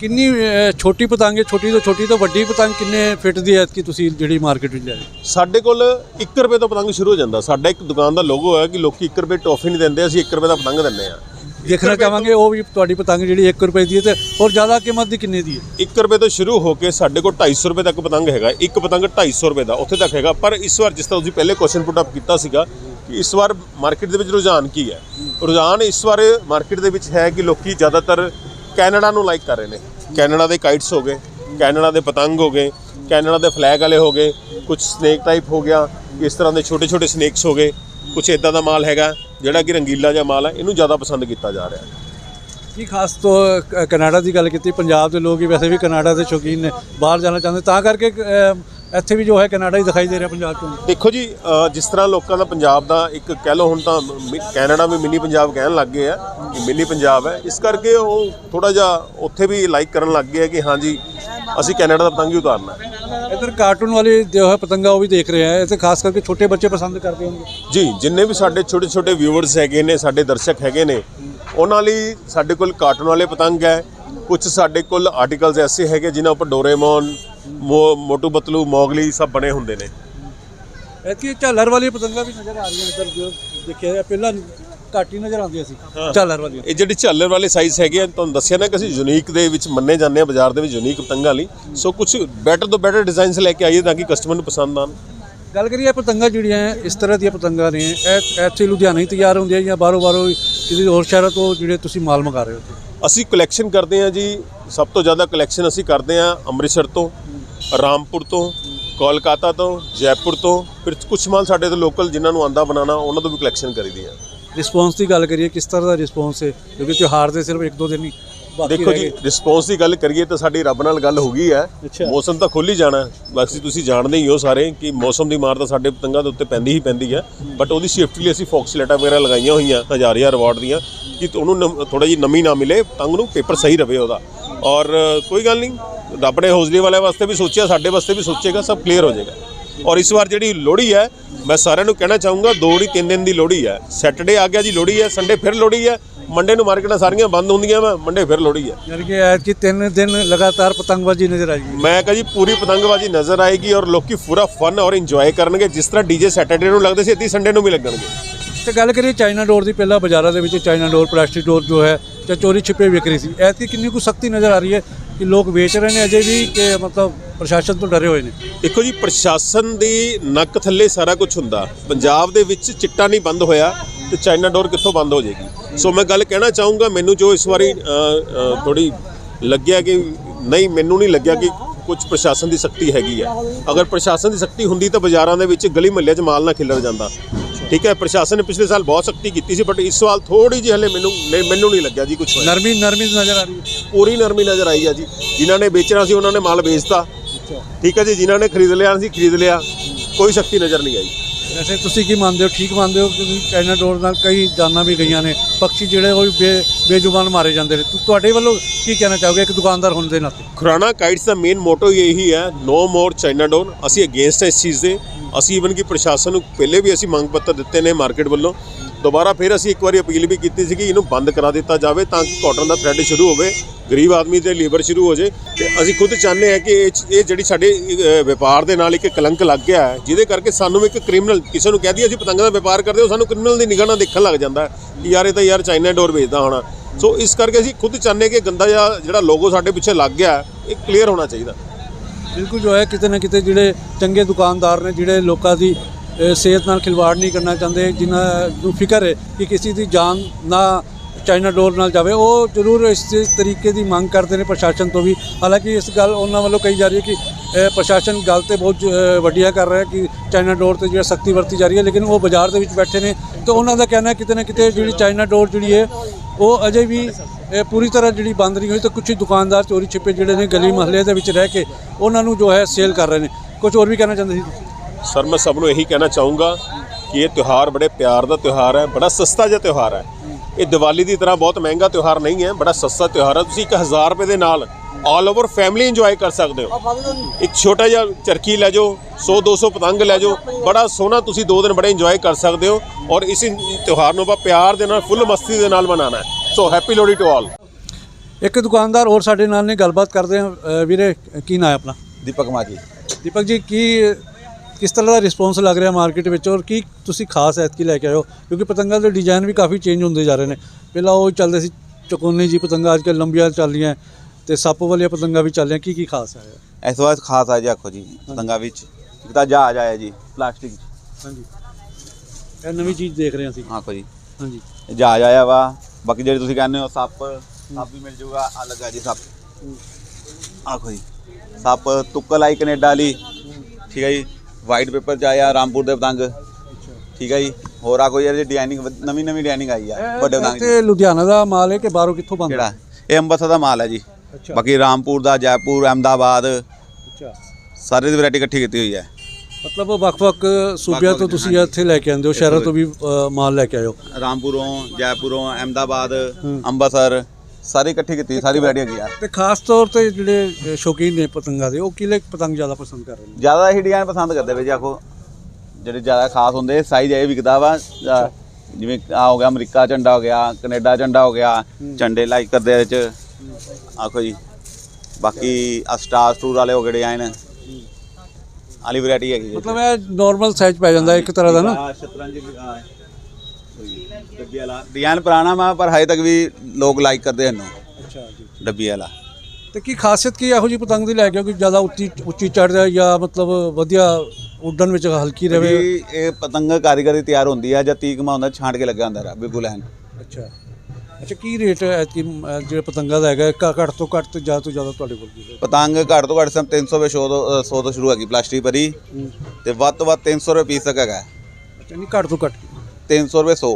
ਕਿੰਨੀ ਅਹ, ਛੋਟੀ ਪਤੰਗ ਹੈ? ਛੋਟੀ ਤੋਂ ਛੋਟੀ ਤੋਂ ਵੱਡੀ ਪਤੰਗ ਕਿੰਨੇ ਫਿੱਟ ਦੀ ਹੈ ਕਿ ਤੁਸੀਂ ਜਿਹੜੀ ਮਾਰਕੀਟ ਵਿੱਚ ਲੈ ਰਹੇ ਹੋ? ਸਾਡੇ ਕੋਲ 1 ਰੁਪਏ ਤੋਂ ਪਤੰਗ ਸ਼ੁਰੂ ਹੋ ਜਾਂਦਾ। ਸਾਡਾ ਇੱਕ ਦੁਕਾਨ ਦਾ ਲੋਗੋ ਹੈ ਕਿ ਲੋਕੀ 1 ਰੁਪਏ ਟੌਫੀ ਨਹੀਂ ਦਿੰਦੇ ਅਸੀਂ 1 ਰੁਪਏ ਦਾ ਪਤੰਗ ਦਿੰਦੇ ਆ ਦੇਖਣਾ ਚਾਹਾਂਗੇ ਉਹ ਵੀ ਤੁਹਾਡੀ ਪਤੰਗ ਜਿਹੜੀ 1 ਰੁਪਏ ਦੀ ਹੈ ਤੇ ਹੋਰ ਜ਼ਿਆਦਾ ਕੀਮਤ ਦੀ ਕਿੰਨੇ ਦੀ ਹੈ? 1 ਰੁਪਏ ਤੋਂ ਸ਼ੁਰੂ ਹੋ ਕੇ ਸਾਡੇ ਕੋਲ 250 ਰੁਪਏ ਤੱਕ ਪਤੰਗ ਹੈਗਾ। ਇੱਕ ਪਤੰਗ 250 ਰੁਪਏ ਦਾ ਉੱਥੇ ਤੱਕ ਹੈਗਾ। ਪਰ ਇਸ ਵਾਰ ਜਿਸ ਤਰ੍ਹਾਂ ਤੁਸੀਂ ਪਹਿਲੇ ਕੁਐਸਚਨ ਪੁੱਟ ਅਪ ਕੀਤਾ ਸੀਗਾ ਕਿ ਇਸ ਵਾਰ ਮਾਰਕੀਟ ਦੇ ਵਿੱਚ ਰੁਝਾਨ ਕੀ ਹੈ? ਰੁਝਾਨ ਇਸ ਵਾਰ ਮਾਰਕੀਟ ਦੇ ਵਿੱਚ ਹੈ ਕਿ ਲੋਕੀ ਜ਼ਿਆਦਾਤਰ ਕੈਨੇਡਾ ਨੂੰ ਲਾਈਕ ਕਰ ਰਹੇ ਨੇ। ਕੈਨੇਡਾ ਦੇ ਕਾਈਟਸ ਹੋ ਗਏ, ਕੈਨੇਡਾ ਦੇ ਪਤੰਗ ਹੋ ਗਏ, ਕੈਨੇਡਾ ਦੇ ਫਲੈਗ ਵਾਲੇ ਹੋ ਗਏ ਕੁਝ ਸਨੇਕ ਟਾਈਪ ਹੋ ਗਿਆ, ਇਸ ਤਰ੍ਹਾਂ ਦੇ ਛੋਟੇ ਛੋਟੇ ਸਨੇਕਸ ਹੋ ਗਏ ਕੁਝ ਇਦਾਂ ਦਾ ਮਾਲ ਹੈਗਾ, ਜਿਹੜਾ ਕਿ ਰੰਗੀਲਾ ਜਿਹਾ ਮਾਲ ਹੈ, ਇਹਨੂੰ ਜ਼ਿਆਦਾ ਪਸੰਦ ਕੀਤਾ ਜਾ ਰਿਹਾ ਹੈ। ਕੀ ਖਾਸ ਤੋਂ ਕ- ਕਨਾਡਾ ਦੀ ਗੱਲ ਕੀਤੀ, ਪੰਜਾਬ ਦੇ ਲੋਕ ਹੀ ਵੈਸੇ ਵੀ ਕੈਨੇਡਾ ਦੇ ਸ਼ੌਕੀਨ ਨੇ, ਬਾਹਰ ਜਾਣਾ ਚਾਹੁੰਦੇ, ਤਾਂ ਕਰਕੇ ਇੱਥੇ ਵੀ ਜੋ ਹੈ ਕਨਾਡਾ ਹੀ ਦਿਖਾਈ ਦੇ ਰਿਹਾ ਪੰਜਾਬ ਤੋਂ ਦੇਖੋ ਜੀ ਅ, ਜਿਸ ਤਰ੍ਹਾਂ ਲੋਕਾਂ ਦਾ ਪੰਜਾਬ ਦਾ ਇੱਕ ਕਹਿ ਲਓ ਹੁਣ ਤਾਂ ਮਿ- ਕੈਨੇਡਾ ਵੀ ਮਿੰਨੀ ਪੰਜਾਬ ਕਹਿਣ ਲੱਗ ਗਏ ਆ ਕਿ ਮਿੰਨੀ ਪੰਜਾਬ ਹੈ। ਇਸ ਕਰਕੇ ਉਹ ਥੋੜਾ ਜਿਹਾ ਉੱਥੇ ਵੀ ਲਾਈਕ ਕਰਨ ਲੱਗ ਗਏ ਆ ਕਿ ਹਾਂਜੀ ਅਸੀਂ ਕੈਨੇਡਾ ਦਾ ਪਤੰਗ ਹੀ ਉਤਾਰਨਾ ਹੈ। ਇੱਧਰ ਕਾਰਟੂਨ ਵਾਲੇ ਜੋ ਹੈ ਪਤੰਗਾ ਉਹ ਵੀ ਦੇਖ ਰਹੇ ਆ। ਤੇ ਖਾਸ ਕਰਕੇ ਛੋਟੇ ਬੱਚੇ ਪਸੰਦ ਕਰਦੇ ਹੋਣਗੇ। ਜੀ ਜਿੰਨੇ ਵੀ ਸਾਡੇ ਛੋਟੇ ਛੋਟੇ ਵਿਊਅਰਸ ਹੈਗੇ ਨੇ ਸਾਡੇ ਦਰਸ਼ਕ ਹੈਗੇ ਨੇ ਉਹਨਾਂ ਲਈ ਸਾਡੇ ਕੋਲ ਕਾਰਟੂਨ ਵਾਲੇ ਪਤੰਗ ਹੈ। ਕੁਝ ਸਾਡੇ ਕੋਲ ਆਰਟੀਕਲਸ ਐਸੇ ਹੈਗੇ ਜਿਨ੍ਹਾਂ ਉੱਪਰ ਡੋਰੇਮੋਨ ਮੋਟੂ ਬਤਲੂ ਮੋਗਲੀ ਸਭ ਬਣੇ ਹੁੰਦੇ ਨੇ। ਐਤਕੀ ਝਾਲਰ ਵਾਲੀ ਪਤੰਗਾ ਵੀ ਨਜ਼ਰ ਆ ਰਹੀਆਂ ਇੱਧਰ ਜੋ ਦੇਖਿਆ ਜਾਏ, ਪਹਿਲਾਂ ਘੱਟ ਹੀ ਨਜ਼ਰ ਆਉਂਦੀਆਂ ਸੀ ਝਾਲਰ ਵਾਲੀਆਂ। ਇਹ ਜਿਹੜੇ ਝੱਲਰ ਵਾਲੇ ਸਾਈਜ਼ ਹੈਗੇ ਆ ਤੁਹਾਨੂੰ ਦੱਸਿਆ ਨਾ ਕਿ ਅਸੀਂ ਯੂਨੀਕ ਦੇ ਵਿੱਚ ਮੰਨੇ ਜਾਂਦੇ ਆ ਬਾਜ਼ਾਰ ਦੇ ਵਿੱਚ ਯੂਨੀਕ ਪਤੰਗਾਂ ਲਈ। ਸੋ ਕੁਝ ਬੈਟਰ ਤੋਂ ਬੈਟਰ ਡਿਜ਼ਾਈਨਸ ਲੈ ਕੇ ਆਈਏ ਤਾਂ ਕਿ ਕਸਟਮਰ ਨੂੰ ਪਸੰਦ ਆਣ। ਗੱਲ ਕਰੀਏ ਪਤੰਗਾਂ ਜਿਹੜੀਆਂ ਇਸ ਤਰ੍ਹਾਂ ਦੀਆਂ ਪਤੰਗਾਂ ਨੇ ਇਹ ਇੱਥੇ ਲੁਧਿਆਣਾ ਹੀ ਤਿਆਰ ਹੁੰਦੀਆਂ ਜਾਂ ਬਾਹਰੋਂ ਬਾਹਰੋਂ ਕਿਸੇ ਹੋਰ ਸ਼ਹਿਰਾਂ ਤੋਂ ਜਿਹੜੇ ਤੁਸੀਂ ਮਾਲ ਮੰਗਾ ਰਹੇ ਹੋ? ਅਸੀਂ ਕਲੈਕਸ਼ਨ ਕਰਦੇ ਆ ਜੀ ਸਭ ਤੋਂ ਜ਼ਿਆਦਾ ਕਲੈਕਸ਼ਨ ਅਸੀਂ ਕਰਦੇ ਆ ਅੰਮ੍ਰਿਤਸਰ ਤੋਂ। ਰਾਮਪੁਰ ਤੋਂ ਕੋਲਕਾਤਾ ਤੋਂ ਜੈਪੁਰ ਤੋਂ ਫਿਰ ਕੁਝ ਮਾਲ ਸਾਡੇ ਤੋਂ ਲੋਕਲ ਜਿਨ੍ਹਾਂ ਨੂੰ ਆਂਦਾ ਬਣਾਉਣਾ ਉਹਨਾਂ ਤੋਂ ਵੀ ਕਲੈਕਸ਼ਨ ਕਰੀਦੀ ਆ ਰਿਸਪੌਂਸ ਦੀ ਗੱਲ ਕਰੀਏ ਕਿਸ ਤਰ੍ਹਾਂ ਦਾ ਰਿਸਪੌਂਸ ਹੈ ਕਿਉਂਕਿ ਤਿਉਹਾਰ ਦੇ ਸਿਰਫ ਇੱਕ ਦੋ ਦਿਨ ਹੀ ਬਾਕੀ ਦੇਖੋ ਜੀ। ਰਿਸਪੌਂਸ ਦੀ ਗੱਲ ਕਰੀਏ ਤਾਂ ਸਾਡੀ ਰੱਬ ਨਾਲ ਗੱਲ ਹੋ ਗਈ ਹੈ। ਮੌਸਮ ਤਾਂ ਖੁੱਲ ਹੀ ਜਾਣਾ। ਬਾਕੀ ਤੁਸੀਂ ਜਾਣਦੇ ਹੀ ਹੋ ਸਾਰੇ ਕਿ ਮੌਸਮ ਦੀ ਮਾਰ ਤਾਂ ਸਾਡੇ ਪਤੰਗਾਂ ਦੇ ਉੱਤੇ ਪੈਂਦੀ ਹੀ ਪੈਂਦੀ ਹੈ ਬਟ ਉਹਦੀ ਸੇਫਟੀ ਲਈ ਅਸੀਂ ਫੌਕਸ ਲਾਈਟਾਂ ਵਗੈਰਾ ਲਗਾਈਆਂ ਹੋਈਆਂ ਹਜ਼ਾਰ ਹਜ਼ਾਰ ਵਾਟ ਦੀਆਂ ਕਿ ਉਹਨੂੰ ਥੋੜਾ ਜਿਹੀ ਨਮੀ ਨਾ ਮਿਲੇ ਪਤੰਗ ਨੂੰ ਪੇਪਰ ਸਹੀ ਰਵੇ ਉਹਦਾ ਔਰ ਕੋਈ ਗੱਲ ਨਹੀਂ ਰੱਬ ਨੇ ਹੌਜ਼ਲੇ ਵਾਲਿਆਂ ਵਾਸਤੇ ਵੀ ਸੋਚਿਆ ਸਾਡੇ ਵਾਸਤੇ ਵੀ ਸੋਚੇਗਾ ਸਭ ਕਲੀਅਰ ਹੋ ਜਾਏਗਾ। ਔਰ ਇਸ ਵਾਰ ਜਿਹੜੀ ਲੋਹੜੀ ਹੈ ਮੈਂ ਸਾਰਿਆਂ ਨੂੰ ਕਹਿਣਾ ਚਾਹੂੰਗਾ ਦੋ ਹੀ ਤਿੰਨ ਦਿਨ ਦੀ ਲੋਹੜੀ ਹੈ। ਸੈਟਰਡੇ ਆ ਗਿਆ ਜੀ ਲੋਹੜੀ ਹੈ ਸੰਡੇ ਫਿਰ ਲੋਹੜੀ ਹੈ। ਮੰਡੇ ਨੂੰ ਮਾਰਕੀਟਾਂ ਸਾਰੀਆਂ ਬੰਦ ਹੁੰਦੀਆਂ ਵਾ ਮੰਡੇ ਫਿਰ ਲੋਹੜੀ ਹੈ। ਯਾਨੀ ਕਿ ਐਤਕੀ ਤਿੰਨ ਦਿਨ ਲਗਾਤਾਰ ਪਤੰਗਬਾਜ਼ੀ ਨਜ਼ਰ ਆਏਗੀ। ਮੈਂ ਕਹਾਂ ਜੀ ਪੂਰੀ ਪਤੰਗਬਾਜ਼ੀ ਨਜ਼ਰ ਆਏਗੀ ਔਰ ਲੋਕੀ ਪੂਰਾ ਫਨ ਔਰ ਇੰਜੋਏ ਕਰਨਗੇ ਜਿਸ ਤਰ੍ਹਾਂ ਡੀਜੇ ਸੈਟਰਡੇ ਨੂੰ ਲੱਗਦੇ ਸੀ ਇੱਦੀ ਸੰਡੇ ਨੂੰ ਵੀ ਲੱਗਣਗੇ। ਤੇ ਗੱਲ ਕਰੀਏ ਚਾਈਨਾ ਡੋਰ ਦੀ ਪਹਿਲਾਂ ਬਾਜ਼ਾਰਾਂ ਦੇ ਵਿੱਚ ਚਾਈਨਾ ਡੋਰ ਪਲਾਸਟਿਕ ਡੋਰ ਜੋ ਹੈ ਜਾਂ ਚੋਰੀ ਛਿਪੇ ਵਿਕ ਰਹੀ ਸੀ। ਐਤਕੀ ਕਿੰਨੀ ਕੁ ਸਖਤੀ ਨਜ਼ਰ ਆ ਰਹੀ ਹੈ ਕਿ ਲੋਕ ਵੇਚ ਰਹੇ ਨੇ ਅਜੇ ਵੀ ਕਿ ਮਤਲਬ ਪ੍ਰਸ਼ਾਸਨ ਤੋਂ ਡਰੇ ਹੋਏ ਨੇ? ਦੇਖੋ ਜੀ, ਪ੍ਰਸ਼ਾਸਨ ਦੀ ਨੱਕ ਥੱਲੇ ਸਾਰਾ ਕੁਝ ਹੁੰਦਾ। ਪੰਜਾਬ ਦੇ ਵਿੱਚ ਚਿੱਟਾ ਨਹੀਂ ਬੰਦ ਹੋਇਆ ਤੇ ਚਾਈਨਾ ਡੋਰ ਕਿੱਥੋਂ ਬੰਦ ਹੋ ਜਾਏਗੀ? ਸੋ ਮੈਂ ਗੱਲ ਕਹਿਣਾ ਚਾਹੂੰਗਾ, ਮੈਨੂੰ ਜੋ ਇਸ ਵਾਰੀ ਥੋੜੀ ਲੱਗਿਆ ਕਿ ਨਹੀਂ, ਮੈਨੂੰ ਨਹੀਂ ਲੱਗਿਆ ਕਿ ਕੁਝ ਪ੍ਰਸ਼ਾਸਨ ਦੀ ਸ਼ਕਤੀ ਹੈਗੀ ਹੈ ਅਗਰ ਪ੍ਰਸ਼ਾਸਨ ਦੀ ਸ਼ਕਤੀ ਹੁੰਦੀ ਤਾਂ ਬਾਜ਼ਾਰਾਂ ਦੇ ਵਿੱਚ ਗਲੀ ਮੁਹੱਲਿਆਂ 'ਚ ਮਾਲ ਨਾ ਖਿਲਰ ਜਾਂਦਾ। ਠੀਕ ਹੈ ਪ੍ਰਸ਼ਾਸਨ ਨੇ ਪਿਛਲੇ ਸਾਲ ਬਹੁਤ ਸ਼ਕਤੀ ਕੀਤੀ ਸੀ ਬਟ ਇਸ ਵਾਰ ਥੋੜੀ ਜਿਹੀ ਹਲੇ ਮੈਨੂੰ ਨਹੀਂ- ਮੈਨੂੰ ਨਹੀਂ ਲੱਗਿਆ ਜੀ ਕੁਝ ਹੋਇਆ। ਨਰਮੀ ਨਰਮੀ ਨਜ਼ਰ ਆ ਰਹੀ ਹੈ। ਪੂਰੀ ਨਰਮੀ ਨਜ਼ਰ ਆਈ ਆ ਜੀ। ਜਿਨ੍ਹਾਂ ਨੇ ਵੇਚਣਾ ਸੀ ਉਹਨਾਂ ਨੇ ਮਾਲ ਵੇਚਤਾ। ਠੀਕ ਹੈ ਜੀ ਜਿਨ੍ਹਾਂ ਨੇ ਖਰੀਦ ਲਿਆ ਸੀ ਖਰੀਦ ਲਿਆ। ਕੋਈ ਸ਼ਕਤੀ ਨਜ਼ਰ ਨਹੀਂ ਆਈ। ਵੈਸੇ ਤੁਸੀਂ ਕੀ ਮੰਨਦੇ ਹੋ? ਠੀਕ ਮੰਨਦੇ ਹੋ ਕਿ ਚਾਈਨਾ ਡੋਰ ਨਾਲ ਕਈ ਜਾਨਾਂ ਵੀ ਗਈਆਂ ਨੇ ਪੰਛੀ ਜਿਹੜੇ ਉਹ ਵੀ ਬੇ, ਬੇਜ਼ੁਬਾਨ ਮਾਰੇ ਜਾਂਦੇ ਨੇ। ਤੁ- ਤੁਹਾਡੇ ਵੱਲੋਂ ਕੀ ਕਹਿਣਾ ਚਾਹੋਗੇ ਇੱਕ ਦੁਕਾਨਦਾਰ ਹੋਣ ਦੇ ਨਾਤੇ? ਖੁਰਾਣਾ ਕਾਈਟਸ ਦਾ ਮੇਨ ਮੋਟੋ ਇਹੀ ਹੈ ਨੋ ਮੋਰ ਚਾਈਨਾ ਡੋਰ। ਅਸੀਂ ਅਗੇਂਸਟ ਹੈ ਇਸ ਚੀਜ਼ ਦੇ। ਅਸੀਂ ਇਵਨ ਕਿ ਪ੍ਰਸ਼ਾਸਨ ਨੂੰ ਪਹਿਲੇ ਵੀ ਅਸੀਂ ਮੰਗ ਪੱਤਰ ਦਿੱਤੇ ਨੇ ਮਾਰਕੀਟ ਵੱਲੋਂ। ਦੁਬਾਰਾ ਫਿਰ ਅਸੀਂ ਇੱਕ ਵਾਰੀ ਅਪੀਲ ਵੀ ਕੀਤੀ ਸੀ ਕਿ ਇਹਨੂੰ ਬੰਦ ਕਰਾ ਦਿੱਤਾ ਜਾਵੇ ਤਾਂ ਕਿ ਕਾਟਨ ਦਾ ਥ੍ਰੈਡ ਸ਼ੁਰੂ ਹੋਵੇ। ਗਰੀਬ ਆਦਮੀ ਤੇ ਲੀਵਰ ਸ਼ੁਰੂ ਹੋ ਜੇ ਤੇ ਅਸੀਂ ਖੁਦ ਚਾਹੁੰਦੇ ਹਾਂ ਕਿ ਇਹ ਇਹ ਜਿਹੜੀ ਸਾਡੇ ਵਪਾਰ ਦੇ ਨਾਲ ਇੱਕ ਕਲੰਕ ਲੱਗ ਗਿਆ ਹੈ, ਜਿਹਦੇ ਕਰਕੇ ਸਾਨੂੰ ਇੱਕ ਕ੍ਰਿਮੀਨਲ ਕਿਸੇ ਨੂੰ ਕਹਿ ਦਈਏ, ਅਸੀਂ ਪਤੰਗਾਂ ਦਾ ਵਪਾਰ ਕਰਦੇ ਹਾਂ ਸਾਨੂੰ ਕ੍ਰਿਮੀਨਲ ਦੀ ਨਿਗਾਹ ਨਾਲ ਦੇਖਣ ਲੱਗ ਜਾਂਦਾ ਹੈ ਕਿ ਯਾਰ ਇਹ ਤਾਂ ਯਾਰ ਚਾਈਨਾ ਡੋਰ ਵੇਚਦਾ ਹੋਣਾ। ਸੋ ਇਸ ਕਰਕੇ ਅਸੀਂ ਖੁਦ ਚਾਹੁੰਦੇ ਕਿ ਗੰਦਾ ਜਿਹਾ ਜਿਹੜਾ ਲੋਗੋ ਸਾਡੇ ਪਿੱਛੇ ਲੱਗ ਗਿਆ ਇਹ ਕਲੀਅਰ ਹੋਣਾ ਚਾਹੀਦਾ। ਬਿਲਕੁਲ ਜੋ ਹੈ, ਕਿਤੇ ਨਾ ਕਿਤੇ ਜਿਹੜੇ ਚੰਗੇ ਦੁਕਾਨਦਾਰ ਨੇ, ਜਿਹੜੇ ਲੋਕਾਂ ਦੀ ਸਿਹਤ ਨਾਲ ਖਿਲਵਾੜ ਨਹੀਂ ਕਰਨਾ ਚਾਹੁੰਦੇ, ਜਿਨ੍ਹਾਂ ਨੂੰ ਫਿਕਰ ਹੈ ਕਿ ਕਿਸੇ ਦੀ ਜਾਨ ਨਾ ਚਾਈਨਾ ਡੋਰ ਨਾਲ ਜਾਵੇ ਉਹ ਜ਼ਰੂਰ ਇਸ ਤਰੀਕੇ ਦੀ ਮੰਗ ਕਰਦੇ ਨੇ ਪ੍ਰਸ਼ਾਸਨ ਤੋਂ ਵੀ। ਹਾਲਾਂਕਿ ਇਸ ਗੱਲ ਉਹਨਾਂ ਵੱਲੋਂ ਕਹੀ ਜਾ ਰਹੀ ਹੈ ਕਿ ਪ੍ਰਸ਼ਾਸਨ ਗੱਲ ਤੇ ਬਹੁਤ ਅ, ਵੱਡੀਆਂ ਕਰ ਰਿਹਾ ਕਿ ਚਾਈਨਾ ਡੋਰ ਤੇ ਜਿਹੜਾ ਸਖਤੀ ਵਰਤੀ ਜਾ ਰਹੀ ਹੈ ਲੇਕਿਨ ਉਹ ਬਾਜ਼ਾਰ ਦੇ ਵਿੱਚ ਬੈਠੇ ਨੇ। ਤਾਂ ਉਹਨਾਂ ਦਾ ਕਹਿਣਾ ਕਿਤੇ ਨਾ ਕਿਤੇ ਜਿਹੜੀ ਚਾਈਨਾ ਡੋਰ ਜਿਹੜੀ ਹੈ ਉਹ ਅਜੇ ਵੀ ਪੂਰੀ ਤਰ੍ਹਾਂ ਜਿਹੜੀ ਬੰਦ ਨਹੀਂ ਹੋਈ ਤਾਂ ਕੁਝ ਦੁਕਾਨਦਾਰ ਚੋਰੀ ਛਿਪੇ ਜਿਹੜੇ ਨੇ ਗਲੀ ਮਹੱਲੇ ਦੇ ਵਿੱਚ ਰਹਿ ਕੇ ਉਹਨਾਂ ਨੂੰ ਜੋ ਹੈ ਸੇਲ ਕਰ ਰਹੇ ਨੇ। ਕੁਝ ਹੋਰ ਵੀ ਕਹਿਣਾ ਚਾਹੁੰਦੇ ਸੀ? ਸਰ ਮੈਂ ਸਭ ਨੂੰ ਇਹੀ ਕਹਿਣਾ ਚਾਹੂੰਗਾ ਕਿ ਇਹ ਤਿਉਹਾਰ ਬੜੇ ਪਿਆਰ ਦਾ ਤਿਉਹਾਰ ਹੈ ਬੜਾ ਸਸਤਾ ਜਿਹਾ ਤਿਉਹਾਰ ਹੈ। ਇਹ ਦੀਵਾਲੀ ਦੀ ਤਰ੍ਹਾਂ ਬਹੁਤ ਮਹਿੰਗਾ ਤਿਉਹਾਰ ਨਹੀਂ ਹੈ ਬੜਾ ਸਸਤਾ ਤਿਉਹਾਰ ਹੈ। ਤੁਸੀਂ 1000 ਰੁਪਏ ਦੇ ਨਾਲ ਆਲ ਓਵਰ ਫੈਮਿਲੀ ਇੰਜੋਏ ਕਰ ਸਕਦੇ ਹੋ। ਇੱਕ ਛੋਟਾ ਜਿਹਾ ਚਰਖੀ ਲੈ ਜਾਓ 100 200 ਪਤੰਗ ਲੈ ਜਾਓ ਬੜਾ ਸੋਹਣਾ ਤੁਸੀਂ ਦੋ ਦਿਨ ਬੜੇ ਇੰਜੋਏ ਕਰ ਸਕਦੇ ਹੋ ਔਰ ਇਸ ਤਿਉਹਾਰ ਨੂੰ ਆਪਾਂ ਪਿਆਰ ਦੇ ਨਾਲ ਫੁੱਲ ਮਸਤੀ ਦੇ ਨਾਲ ਮਨਾਉਣਾ ਹੈ। So happy Lohri to all ਇੱਕ ਦੁਕਾਨਦਾਰ ਹੋਰ ਸਾਡੇ ਨਾਲ ਨੇ ਗੱਲਬਾਤ ਕਰਦੇ ਅ, ਵੀਰੇ ਕੀ ਨਾਂ ਹੈ ਆਪਣਾ? ਦੀਪਕ ਮਾਜੀ ਦੀਪਕ ਜੀ ਕੀ ਕਿਸ ਤਰ੍ਹਾਂ ਦਾ ਰਿਸਪੌਂਸ ਲੱਗ ਰਿਹਾ ਮਾਰਕੀਟ ਵਿੱਚ ਔਰ ਕੀ ਤੁਸੀਂ ਖਾਸ ਐਤਕੀ ਲੈ ਕੇ ਹੋ? ਕਿਉਂਕਿ ਪਤੰਗਾਂ ਦੇ ਡਿਜ਼ਾਈਨ ਵੀ ਕਾਫੀ ਚੇਂਜ ਹੁੰਦੇ ਜਾ ਰਹੇ ਨੇ। ਪਹਿਲਾਂ ਉਹ ਚੱਲਦੇ ਸੀ ਚਕੋਨੀ ਜੀ ਪਤੰਗਾਂ ਅੱਜ ਕੱਲ੍ਹ ਲੰਬੀਆਂ ਚੱਲ ਰਹੀਆਂ ਤੇ ਸੱਪ ਵਾਲੀਆਂ ਪਤੰਗਾਂ ਵੀ ਚੱਲ ਰਹੀਆਂ ਕੀ ਕੀ ਖਾਸ ਹੈ ਇਸ ਵਾਰ ਖਾਸ ਆ ਜੀ ਆਖੋ ਜੀ ਪਤੰਗਾਂ ਵਿੱਚ। ਇੱਕ ਤਾਂ ਜਹਾਜ਼ ਆਇਆ ਜੀ ਪਲਾਸਟਿਕ ਹਾਂਜੀ। ਇਹ ਨਵੀਂ ਚੀਜ਼ ਦੇਖ ਰਹੇ ਹਾਂ ਅਸੀਂ। ਆਖੋ ਜੀ। ਹਾਂਜੀ। ਜਹਾਜ਼ ਆਇਆ ਵਾ। ਬਾਕੀ ਜਿਹੜੇ ਤੁਸੀਂ ਕਹਿੰਦੇ ਹੋ ਸੱਪ ਸੱਪ ਵੀ ਮਿਲ ਜਾਊਗਾ ਅਲੱਗ ਆ ਜੀ ਸੱਪ। ਆਖੋ ਜੀ। ਸੱਪ ਤੁੱਕਲ ਆਈ ਕੈਨੇਡਾ ਵਾਲੀ। ਠੀਕ ਹੈ ਜੀ। ਵਾਈਟ ਪੇਪਰ ਚ ਆਇਆ ਰਾਮਪੁਰ ਦੇ ਪਤੰਗ। ਠੀਕ ਹੈ ਜੀ। ਹੋਰ ਆ ਕੋਈ ਇਹਦੀ ਡਿਜ਼ਾਈਨਿੰਗ ਨਵੀਂ ਨਵੀਂ ਡਿਜ਼ਾਈਨਿੰਗ ਆਈ ਆ ਵੱਡੇ ਪਤੰਗ ਦੀ। ਤੇ ਲੁਧਿਆਣਾ ਦਾ ਮਾਲ ਹੈ ਕਿ ਬਾਹਰੋਂ ਕਿੱਥੋਂ ਬੰਦਾ ਕਿਹੜਾ? ਇਹ ਅੰਮ੍ਰਿਤਸਰ ਦਾ ਮਾਲ ਹੈ ਜੀ। ਅੱਛਾ। ਬਾਕੀ ਰਾਮਪੁਰ ਦਾ ਜੈਪੁਰ ਅਹਿਮਦਾਬਾਦ। ਅੱਛਾ। ਸਾਰੇ ਦੀ ਵੈਰਾਈਟੀ ਇਕੱਠੀ ਕੀਤੀ ਹੋਈ ਹੈ। ਮਤਲਬ ਵੱਖ-ਵੱਖ ਸੂਬਿਆਂ ਤੋਂ ਤੁਸੀਂ ਇੱਥੇ ਲੈ ਕੇ ਆਉਂਦੇ ਹੋ ਸ਼ਹਿਰਾਂ ਤੋਂ ਵੀ ਅ, ਮਾਲ ਲੈ ਕੇ ਹੋ? ਰਾਮਪੁਰੋਂ ਜੈਪੁਰੋਂ ਅਹਿਮਦਾਬਾਦ ਅੰਮ੍ਰਿਤਸਰ ਸਾਰੀ ਇਕੱਠੀ ਕੀਤੀ ਸਾਰੀ ਵੈਰਾਈਟੀ ਹੈਗੀ ਆ ਤੇ ਖਾਸ ਤੌਰ ਤੇ ਜਿਹੜੇ ਸ਼ੌਕੀਨ ਨੇ ਪਤੰਗਾਂ ਦੇ ਉਹ ਕਿਲੇ ਪਤੰਗ ਜ਼ਿਆਦਾ ਪਸੰਦ ਕਰ ਰਹੇ ਨੇ? ਜ਼ਿਆਦਾ ਇਹ ਡਿਜ਼ਾਈਨ ਪਸੰਦ ਕਰਦੇ ਵੇ ਜੀ ਆਖੋ ਜਿਹੜੇ ਜ਼ਿਆਦਾ ਖਾਸ ਹੁੰਦੇ ਸਾਈਜ਼ ਇਹ ਵਿਕਦਾ ਵਾ ਜਿਵੇਂ ਆ ਹੋ ਗਿਆ ਅਮਰੀਕਾ ਝੰਡਾ ਹੋ ਗਿਆ ਕੈਨੇਡਾ ਝੰਡਾ ਹੋ ਗਿਆ ਝੰਡੇ ਲਾਈਕ ਕਰਦੇ ਇਹਦੇ ਚ। ਆਖੋ ਜੀ ਬਾਕੀ ਆ ਸਟਾਰ ਸਟੂਰ ਵਾਲੇ ਹੋ ਗਏ ਡਿਜ਼ਾਈਨ ਆਲੀ ਵੈਰਾਈਟੀ ਹੈਗੀ ਜੀ ਮਤਲਬ ਇਹ ਨਾਰਮਲ ਸਾਈਜ਼ ਪੈ ਜਾਂਦਾ ਇੱਕ ਤਰ੍ਹਾਂ ਦਾ ਨਾ? ਸ਼ਤਰੰਜ ਡੱਬੀ ਵਾਲਾ। ਡਿਜ਼ਾਈਨ ਪੁਰਾਣਾ ਵਾ ਪਰ ਹਜੇ ਤੱਕ ਵੀ ਲੋਕ ਲਾਈਕ ਕਰਦੇ ਹਨ ਅੱਛਾ ਜੀ। ਡੱਬੀ ਵਾਲਾ। ਤੇ ਕੀ ਖਾਸੀਅਤ ਕੀ ਇਹੋ ਜੀ ਪਤੰਗ ਦੀ ਲੈ ਕੇ ਕਿ ਜ਼ਿਆਦਾ ਉੱਚੀ ਉੱਚੀ ਚੜ੍ਹ ਜਾਏ ਜਾਂ ਮਤਲਬ ਵਧੀਆ ਉੱਡਣ ਵਿੱਚ ਹਲਕੀ ਰਵੇ? ਇਹ ਪਤੰਗ ਕਾਰੀਗਰੀ ਤਿਆਰ ਹੁੰਦੀ ਆ ਜਾਂ ਤੀਕਮਾ ਹੁੰਦਾ ਛਾਂਟ ਕੇ ਲੱਗਾ ਹੁੰਦਾ ਰਾ ਬਿਲਕੁਲ ਐਨ ਅੱਛਾ। ਅੱਛਾ ਕੀ ਰੇਟ ਹੈ ਕਿ ਜਿਹੜੇ ਪਤੰਗਾਂ ਦਾ ਹੈਗਾ ਘੱਟ ਤੋਂ ਘੱਟ ਤੇ ਜ਼ਿਆਦਾ ਤੋਂ ਜ਼ਿਆਦਾ ਤੁਹਾਡੇ ਕੋਲ ਪਤੰਗ ਘੱਟ ਤੋਂ ਘੱਟ ਸਮ 300 ਰੁਪਏ ਸ਼ੋ ਤੋਂ ਅ, 100 ਤੋਂ ਸ਼ੁਰੂ ਹੈਗੀ ਪਲਾਸਟਿਕ ਭਰੀ। ਤੇ ਵੱਧ ਤੋਂ ਵੱਧ 300 ਰੁਪਏ ਪੀਸ ਤੱਕ ਹੈਗਾ। ਅੱਛਾ ਨਹੀਂ ਘੱਟ ਤੋਂ ਘੱਟ। 300 ਰੁਪਏ 100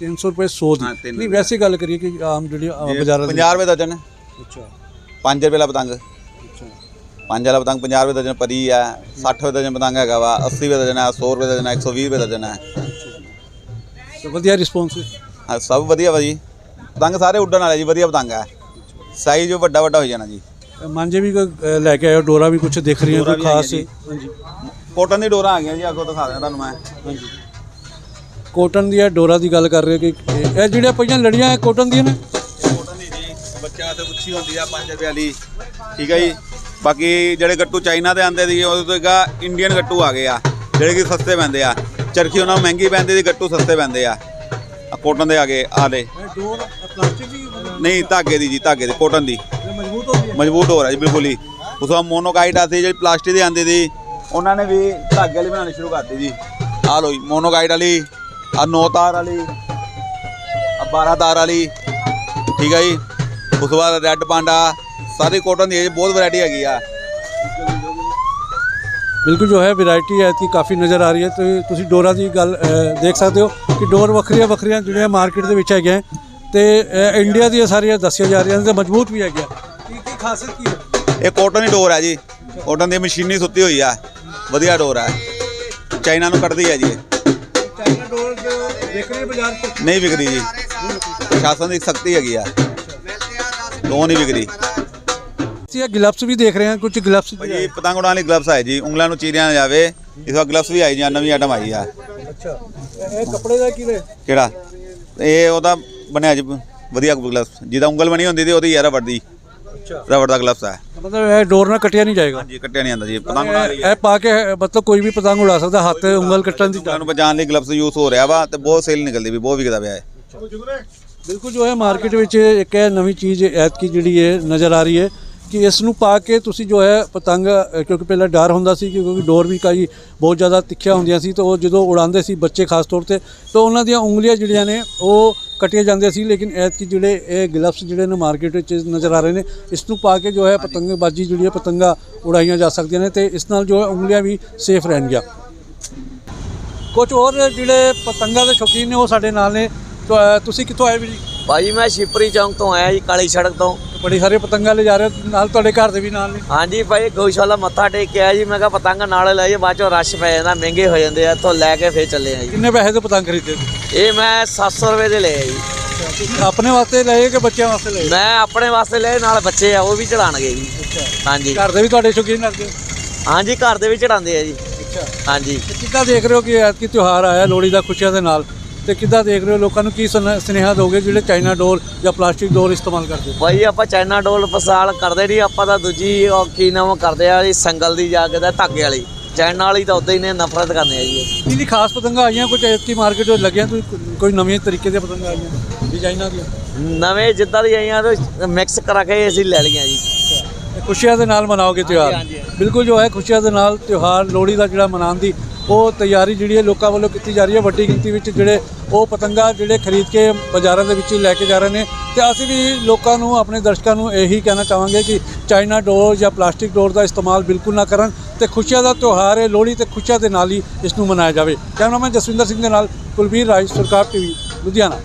300 ਰੁਪਏ 100 ਹਾਂ, ਦੀ ਤਿੰਨ ਨਹੀਂ ਵੈਸੇ ਗੱਲ ਕਰੀਏ ਕਿ ਆਮ ਜਿਹੜੀ ਬਾਜ਼ਾਰਾਂ ਦੇ 50 ਰੁਪਏ ਦਰਜਨ ਅੱਛਾ। 5 ਰੁਪਏ ਵਾਲਾ ਪਤੰਗ। ਅੱਛਾ। 5 ਵਾਲਾ ਪਤੰਗ 50 ਰੁਪਏ ਦਰਜਨ ਪਰੀ ਹੈ 60 ਰੁਪਏ ਦਰਜਨ ਪਤੰਗ ਹੈਗਾ ਵਾ 80 ਰੁਪਏ ਦਰਜਨ ਹੈ 100 ਰੁਪਏ ਦਰਜਨ ਹੈ 120 ਰੁਪਏ ਦਰਜਨ ਹੈ। ਤੇ ਵਧੀਆ ਰਿਸਪੌਂਸ ਹੈ। ਹਾਂ, ਸਭ ਵਧੀਆ ਵਾ ਜੀ। ਪਤੰਗ ਸਾਰੇ ਉੱਡਣ ਵਾਲੇ ਜੀ ਵਧੀਆ ਪਤੰਗ ਹੈ। ਸਾਈਜ਼ ਵੱਡਾ ਵੱਡਾ ਹੋ ਜਾਣਾ ਜੀ। ਮਾਂਝੇ ਵੀ ਕੋਈ, ਅ, ਲੈ ਕੇ ਆਇਓ ਡੋਰਾ ਵੀ ਕੁਝ ਦਿਖ ਰਹੀਆਂ ਡੋਰਾ ਕੋਈ ਵੀ ਖਾਸ ਜੀ। ਹਾਂਜੀ। ਕੋਟਨ ਦੀ ਡੋਰਾਂ ਆ ਗਈਆਂ ਜੀ ਅੱਗੋਂ ਦਿਖਾ ਦਿਆਂ ਤੁਹਾਨੂੰ ਮੈਂ। ਹਾਂਜੀ। ਕੋਟਨ ਦੀ ਇਹ ਡੋਰਾ ਦੀ ਗੱਲ ਕਰ ਰਹੇ ਕਿ ਇਹ ਜਿਹੜੀਆਂ ਪਈਆਂ ਲੜੀਆਂ ਇਹ ਕੋਟਨ ਦੀਆਂ ਨੇ? ਕੋਟਨ ਦੀ ਜੀ ਬੱਚਿਆਂ ਵਾਸਤੇ ਉੱਚੀ ਹੁੰਦੀ ਆ 5 ਰੁਪਏ ਵਾਲੀ ਠੀਕ ਹੈ ਜੀ? ਬਾਕੀ ਜਿਹੜੇ ਗੱਟੂ ਚਾਈਨਾ ਦੇ ਆਂਦੇ ਸੀ ਉਹਦੇ ਤੋਂ ਇੱਕ ਇੰਡੀਅਨ ਗੱਟੂ ਆ ਗਏ ਆ ਜਿਹੜੇ ਕਿ ਸਸਤੇ ਪੈਂਦੇ ਆ। ਚਰਖੀ ਉਹਨਾਂ ਨੂੰ ਮਹਿੰਗੀ ਪੈਂਦੀ ਸੀ ਗੱਟੂ ਸਸਤੇ ਪੈਂਦੇ ਆ। ਆ ਕੋਟਨ ਦੇ ਆ ਗਏ ਆ ਲੈ ਇਹ ਡੋਰ ਪਲਾਸਟਿਕ ਦੀ ਨਹੀਂ ਧਾਗੇ ਦੀ ਜੀ ਧਾਗੇ ਦੀ ਕੋਟਨ ਦੀ। ਮਜ਼ਬੂਤ ਹੁੰਦੀ ਹੈ? ਮਜ਼ਬੂਤ ਹੋ ਰਿਹਾ ਜੀ ਬਿਲਕੁਲ ਹੀ। ਉਸ ਤੋਂ ਮੋਨੋਕਾਈਟ ਆਤੀ ਜਿਹੜੀ ਪਲਾਸਟਿਕ ਦੀ ਆਂਦੀ ਸੀ ਉਹਨਾਂ ਨੇ ਵੀ ਧਾਗੇ ਵਾਲੀ ਬਣਾਉਣੀ ਸ਼ੁਰੂ ਕਰਤੀ ਜੀ। ਆ ਲੋ ਜੀ ਮੋਨੋਕਾਈਟ ਵਾਲੀ ਆ 9 ਤਾਰ ਵਾਲੀ ਆ 12 ਤਾਰ ਵਾਲੀ ਠੀਕ ਹੈ ਜੀ। ਉਸ ਤੋਂ ਬਾਅਦ ਰੈੱਡ ਪਾਂਡਾ ਸਾਰੀ ਕੋਟਨ ਦੀ ਹੈ ਜੀ, ਬਹੁਤ ਵੈਰਾਈਟੀ ਹੈਗੀ ਆ। ਬਿਲਕੁਲ ਜੋ ਹੈ ਵੈਰਾਈਟੀ ਹੈ ਇਤਨੀ ਕਾਫੀ ਨਜ਼ਰ ਆ ਰਹੀ ਹੈ। ਤੇ ਤੁਸੀਂ ਡੋਰਾ ਦੀ ਗੱਲ ਦੇਖ ਸਕਦੇ ਹੋ ਕਿ ਡੋਰ ਵੱਖਰੀਆਂ ਵੱਖਰੀਆਂ ਜਿਹੜੀਆਂ ਮਾਰਕੀਟ ਦੇ ਵਿੱਚ ਹੈਗੀਆਂ ਤੇ ਇੰਡੀਆ ਦੀਆਂ ਸਾਰੀਆਂ ਦੱਸੀਆਂ ਜਾ ਰਹੀਆਂ ਤੇ ਮਜ਼ਬੂਤ ਵੀ ਹੈਗੀਆਂ। ਕੀ ਕੀ ਖਾਸੀਅਤ ਕੀ ਹੈ? ਇਹ ਕੋਟਨ ਦੀ ਡੋਰ ਹੈ ਜੀ। ਕੋਟਨ ਦੀ ਮਸ਼ੀਨੀ ਸੁੱਤੀ ਹੋਈ ਆ। ਵਧੀਆ ਡੋਰ ਹੈ ਚਾਈਨਾ ਨੂੰ ਕੱਢਦੀ ਹੈ ਜੀ। ਚਾਈਨਾ ਡੋਰ ਦੇਖ ਰਹੇ ਬਾਜ਼ਾਰ 'ਚ? ਨਹੀਂ ਵਿਕਦੀ ਜੀ। ਪ੍ਰਸ਼ਾਸਨ ਦੀ ਸਖਤੀ ਹੈਗੀ ਆ। ਦੋ ਨਹੀਂ ਵਿਕਦੀ ਅਸੀਂ ਇਹ ਗਲਵਸ ਵੀ ਦੇਖ ਰਹੇ ਹਾਂ ਕੁਝ ਗਲਵਸ ਭਾਜੀ ਪਤੰਗ ਉਡਾਉਣ ਲਈ ਗਲਵਸ ਆਏ ਜੀ। ਉਂਗਲਾਂ ਨੂੰ ਚੀਰਿਆ ਨਾ ਜਾਵੇ ਇਸ ਵਾਰ ਗਲਵਸ ਵੀ ਆਈ ਜੀ ਨਵੀਂ ਆਈਟਮ ਆਈ ਆ। ਅੱਛਾ। ਇਹ ਕੱਪੜੇ ਦਾ ਕੀ ਰੇ ਕਿਹੜਾ? ਇਹ ਉਹਦਾ ਬਣਿਆ ਜੀ ਵਧੀਆ ਗਲਵਸ ਜਿਹਦਾ ਉਂਗਲ ਬਣੀ ਹੁੰਦੀ ਤੇ ਉਹਦੀ ਯਾਰਾ ਵੜਦੀ ਰਬੜ ਦਾ ਗਲਵਸ ਹੈ। ਮਤਲਬ ਇਹ ਡੋਰ ਨਾਲ ਕੱਟਿਆ ਨਹੀਂ ਜਾਏਗਾ? ਹਾਂਜੀ ਕੱਟਿਆ ਨਹੀਂ ਆਉਂਦਾ ਜੀ ਪਤੰਗ ਉਡਾਉਣ ਲਈ ਇਹ ਇਹ ਪਾ ਕੇ ਮਤਲਬ ਕੋਈ ਵੀ ਪਤੰਗ ਉਡਾ ਸਕਦਾ ਹੱਥ ਉਂਗਲ ਕੱਟਣ ਦੀ ਉਂਗਲਾਂ ਨੂੰ ਬਚਾਉਣ ਲਈ ਗਲਵਸ ਯੂਜ਼ ਹੋ ਰਿਹਾ ਵਾ ਤੇ ਬਹੁਤ ਸੇਲ ਨਿਕਲਦੀ ਵੀ ਬਹੁਤ ਵਿਕਦਾ ਪਿਆ ਹੈ ਬਿਲਕੁਲ ਜੋ ਹੈ ਮਾਰਕੀਟ ਵਿੱਚ ਇੱਕ ਇਹ ਨਵੀਂ ਚੀਜ਼ ਐਤਕੀ ਜਿਹੜੀ ਹੈ ਨਜ਼ਰ ਆ ਰਹੀ ਹੈ ਕਿ ਇਸ ਨੂੰ ਪਾ ਕੇ ਤੁਸੀਂ ਜੋ ਹੈ ਪਤੰਗ ਅ, ਕਿਉਂਕਿ ਪਹਿਲਾਂ ਡਰ ਹੁੰਦਾ ਸੀ ਕਿ ਕਿਉਂਕਿ ਡੋਰ ਵੀ ਕਈ ਬਹੁਤ ਜ਼ਿਆਦਾ ਤਿੱਖੀਆਂ ਹੁੰਦੀਆਂ ਸੀ ਤਾਂ ਉਹ ਜਦੋਂ ਉਡਾਉਂਦੇ ਸੀ ਬੱਚੇ ਖਾਸ ਤੌਰ ਤੇ ਤਾਂ ਉਹਨਾਂ ਦੀਆਂ ਉਂਗਲੀਆਂ ਜਿਹੜੀਆਂ ਨੇ ਉਹ ਕੱਟੀਆਂ ਜਾਂਦੀਆਂ ਸੀ, ਲੇਕਿਨ ਐਤਕੀ ਜਿਹੜੇ ਇਹ ਗਲਵਸ ਜਿਹੜੇ ਨੇ ਮਾਰਕੀਟ ਵਿੱਚ ਨਜ਼ਰ ਆ ਰਹੇ ਨੇ, ਇਸ ਨੂੰ ਪਾ ਕੇ ਜੋ ਹੈ ਪਤੰਗਬਾਜ਼ੀ ਜਿਹੜੀ ਹੈ, ਪਤੰਗਾ ਉਡਾਈਆਂ ਜਾ ਸਕਦੀਆਂ ਨੇ ਤੇ ਇਸ ਨਾਲ ਜੋ ਹੈ ਉਂਗਲੀਆਂ ਵੀ ਸੇਫ ਰਹਿਣਗੀਆਂ। ਕੁਝ ਹੋਰ ਜਿਹੜੇ ਪਤੰਗਾਂ ਦੇ ਸ਼ੌਕੀਨ ਨੇ ਉਹ ਸਾਡੇ ਨਾਲ ਨੇ। ਤੁਸੀਂ ਕਿੱਥੋਂ ਆਏ ਵੀ ਭਾਜੀ ਮੈਂ ਸ਼ਿਪਰੀ ਚੌਂਕ ਤੋਂ ਆਇਆ ਜੀ ਕਾਲੀ ਸੜਕ ਤੋਂ। ਬੜੀ ਸਾਰੇ ਪਤੰਗਾਂ ਲੈ ਜਾ ਰਹੇ ਹੋ ਨਾਲ ਤੁਹਾਡੇ ਘਰ ਦੇ ਵੀ ਨਾਲ ਨੇ। ਹਾਂਜੀ ਭਾਈ ਗਊਸ਼ਾਲਾ ਮੱਥਾ ਟੇਕ ਕੇ ਆਇਆ ਜੀ ਮੈਂ ਕਿਹਾ ਪਤੰਗ ਨਾਲ ਲੈ ਜੀ ਬਾਅਦ ਚੋਂ ਰਸ਼ ਪੈ ਜਾਂਦਾ ਮਹਿੰਗੇ ਹੋ ਜਾਂਦੇ ਆ ਤੋਂ ਲੈ ਕੇ ਫੇਰ ਚੱਲੇ ਆ ਜੀ। ਕਿੰਨੇ ਪੈਸੇ ਦੇ ਪਤੰਗ ਖਰੀਦੇ ਤੁਸੀਂ? ਇਹ ਮੈਂ 700 ਰੁਪਏ ਦੇ ਲਏ ਆ ਜੀ। ਆਪਣੇ ਵਾਸਤੇ ਲਏ ਕਿ ਬੱਚਿਆਂ ਵਾਸਤੇ ਲਏ ਮੈਂ ਆਪਣੇ ਵਾਸਤੇ ਲਏ ਨਾਲ ਬੱਚੇ ਆ ਉਹ ਵੀ ਚੜਾਣਗੇ ਜੀ। ਹਾਂਜੀ। ਘਰ ਦੇ ਵੀ ਤੁਹਾਡੇ ਸ਼ੌਕੀਨ ਲੱਗਦੇ ਹਾਂਜੀ ਘਰ ਦੇ ਵੀ ਚੜਾਉਂਦੇ ਆ ਜੀ। ਅੱਛਾ। ਹਾਂਜੀ। ਤੇ ਕਿੱਦਾਂ ਦੇਖ ਰਹੇ ਹੋ ਕਿ ਐਤਕੀ ਤਿਉਹਾਰ ਆਇਆ ਲੋਹੜੀ ਦਾ ਖੁਸ਼ੀਆਂ ਦੇ ਨਾਲ? ਤੇ ਕਿੱਦਾਂ ਦੇਖ ਰਹੇ ਹੋ ਲੋਕਾਂ ਨੂੰ ਕੀ ਸੁਨ- ਸੁਨੇਹਾ ਦੋਗੇ ਜਿਹੜੇ ਚਾਈਨਾ ਡੋਰ ਜਾਂ ਪਲਾਸਟਿਕ ਡੋਰ ਇਸਤੇਮਾਲ ਕਰਦੇ ਭਾਈ ਆਪਾਂ ਚਾਈਨਾ ਡੋਲ ਪਸਾਲ ਕਰਦੇ ਨਹੀਂ ਆਪਾਂ ਤਾਂ ਦੂਜੀ ਉਹ ਕੀ ਨਾਮ ਕਰਦੇ ਆ ਜੀ ਸੰਗਲ ਦੀ ਜਾ ਕੇ ਦਾ ਧਾਗੇ ਵਾਲੀ। ਚਾਈਨਾ ਵਾਲੀ ਤਾਂ ਉਦਾਂ ਹੀ ਨੇ ਨਫ਼ਰਤ ਕਰਨੇ ਆ ਜੀ ਇਹ। ਨਹੀਂ ਖਾਸ ਪਤੰਗਾਂ ਆਈਆਂ ਕੁਝ ਐਤਕੀ ਮਾਰਕੀਟ ਵਿੱਚ ਲੱਗੀਆਂ ਕੋਈ ਕੋਈ ਨਵੀਂ ਤਰੀਕੇ ਦੀਆਂ ਪਤੰਗਾਂ ਆਈਆਂ ਡਿਜ਼ਾਈਨਾਂ ਦੀਆਂ? ਨਵੇਂ ਜਿੱਦਾਂ ਦੀ ਆਈਆਂ ਮਿਕਸ ਕਰਾ ਕੇ ਅਸੀਂ ਲੈ ਲਈਆਂ ਜੀ। ਇਹ ਖੁਸ਼ੀਆਂ ਦੇ ਨਾਲ ਮਨਾਓਗੇ ਤਿਉਹਾਰ? ਬਿਲਕੁਲ ਜੋ ਹੈ ਖੁਸ਼ੀਆਂ ਦੇ ਨਾਲ ਤਿਉਹਾਰ ਲੋਹੜੀ ਦਾ ਜਿਹੜਾ ਮਨਾਉਣ ਦੀ ਉਹ ਤਿਆਰੀ ਜਿਹੜੀ ਹੈ ਲੋਕਾਂ ਵੱਲੋਂ ਕੀਤੀ ਜਾ ਰਹੀ ਹੈ, ਵੱਡੀ ਗਿਣਤੀ ਵਿੱਚ ਜਿਹੜੇ ਉਹ ਪਤੰਗਾ ਜਿਹੜੇ ਖਰੀਦ ਕੇ ਬਾਜ਼ਾਰਾਂ ਦੇ ਵਿੱਚ ਲੈ ਕੇ ਜਾ ਰਹੇ ਨੇ। ਤੇ ਅਸੀਂ ਵੀ ਲੋਕਾਂ ਨੂੰ, ਆਪਣੇ ਦਰਸ਼ਕਾਂ ਨੂੰ ਇਹੀ ਕਹਿਣਾ ਚਾਹਾਂਗੇ ਕਿ ਚਾਈਨਾ ਡੋਰ ਜਾਂ ਪਲਾਸਟਿਕ ਡੋਰ ਦਾ ਇਸਤੇਮਾਲ ਬਿਲਕੁਲ ਨਾ ਕਰਨ ਤੇ ਖੁਸ਼ੀਆਂ ਦਾ ਤਿਉਹਾਰ ਹੈ, ਲੋਹੜੀ ਤੇ ਖੁਸ਼ੀਆਂ ਦੇ ਨਾਲ ਹੀ ਇਸ ਨੂੰ ਮਨਾਇਆ ਜਾਵੇ। ਕੈਮਰਾਮੈਨ ਜਸਵਿੰਦਰ ਸਿੰਘ ਦੇ ਨਾਲ ਕੁਲਬੀਰ ਰਾਜ, ਸਰਕਾਰ ਟੀਵੀ, ਲੁਧਿਆਣਾ।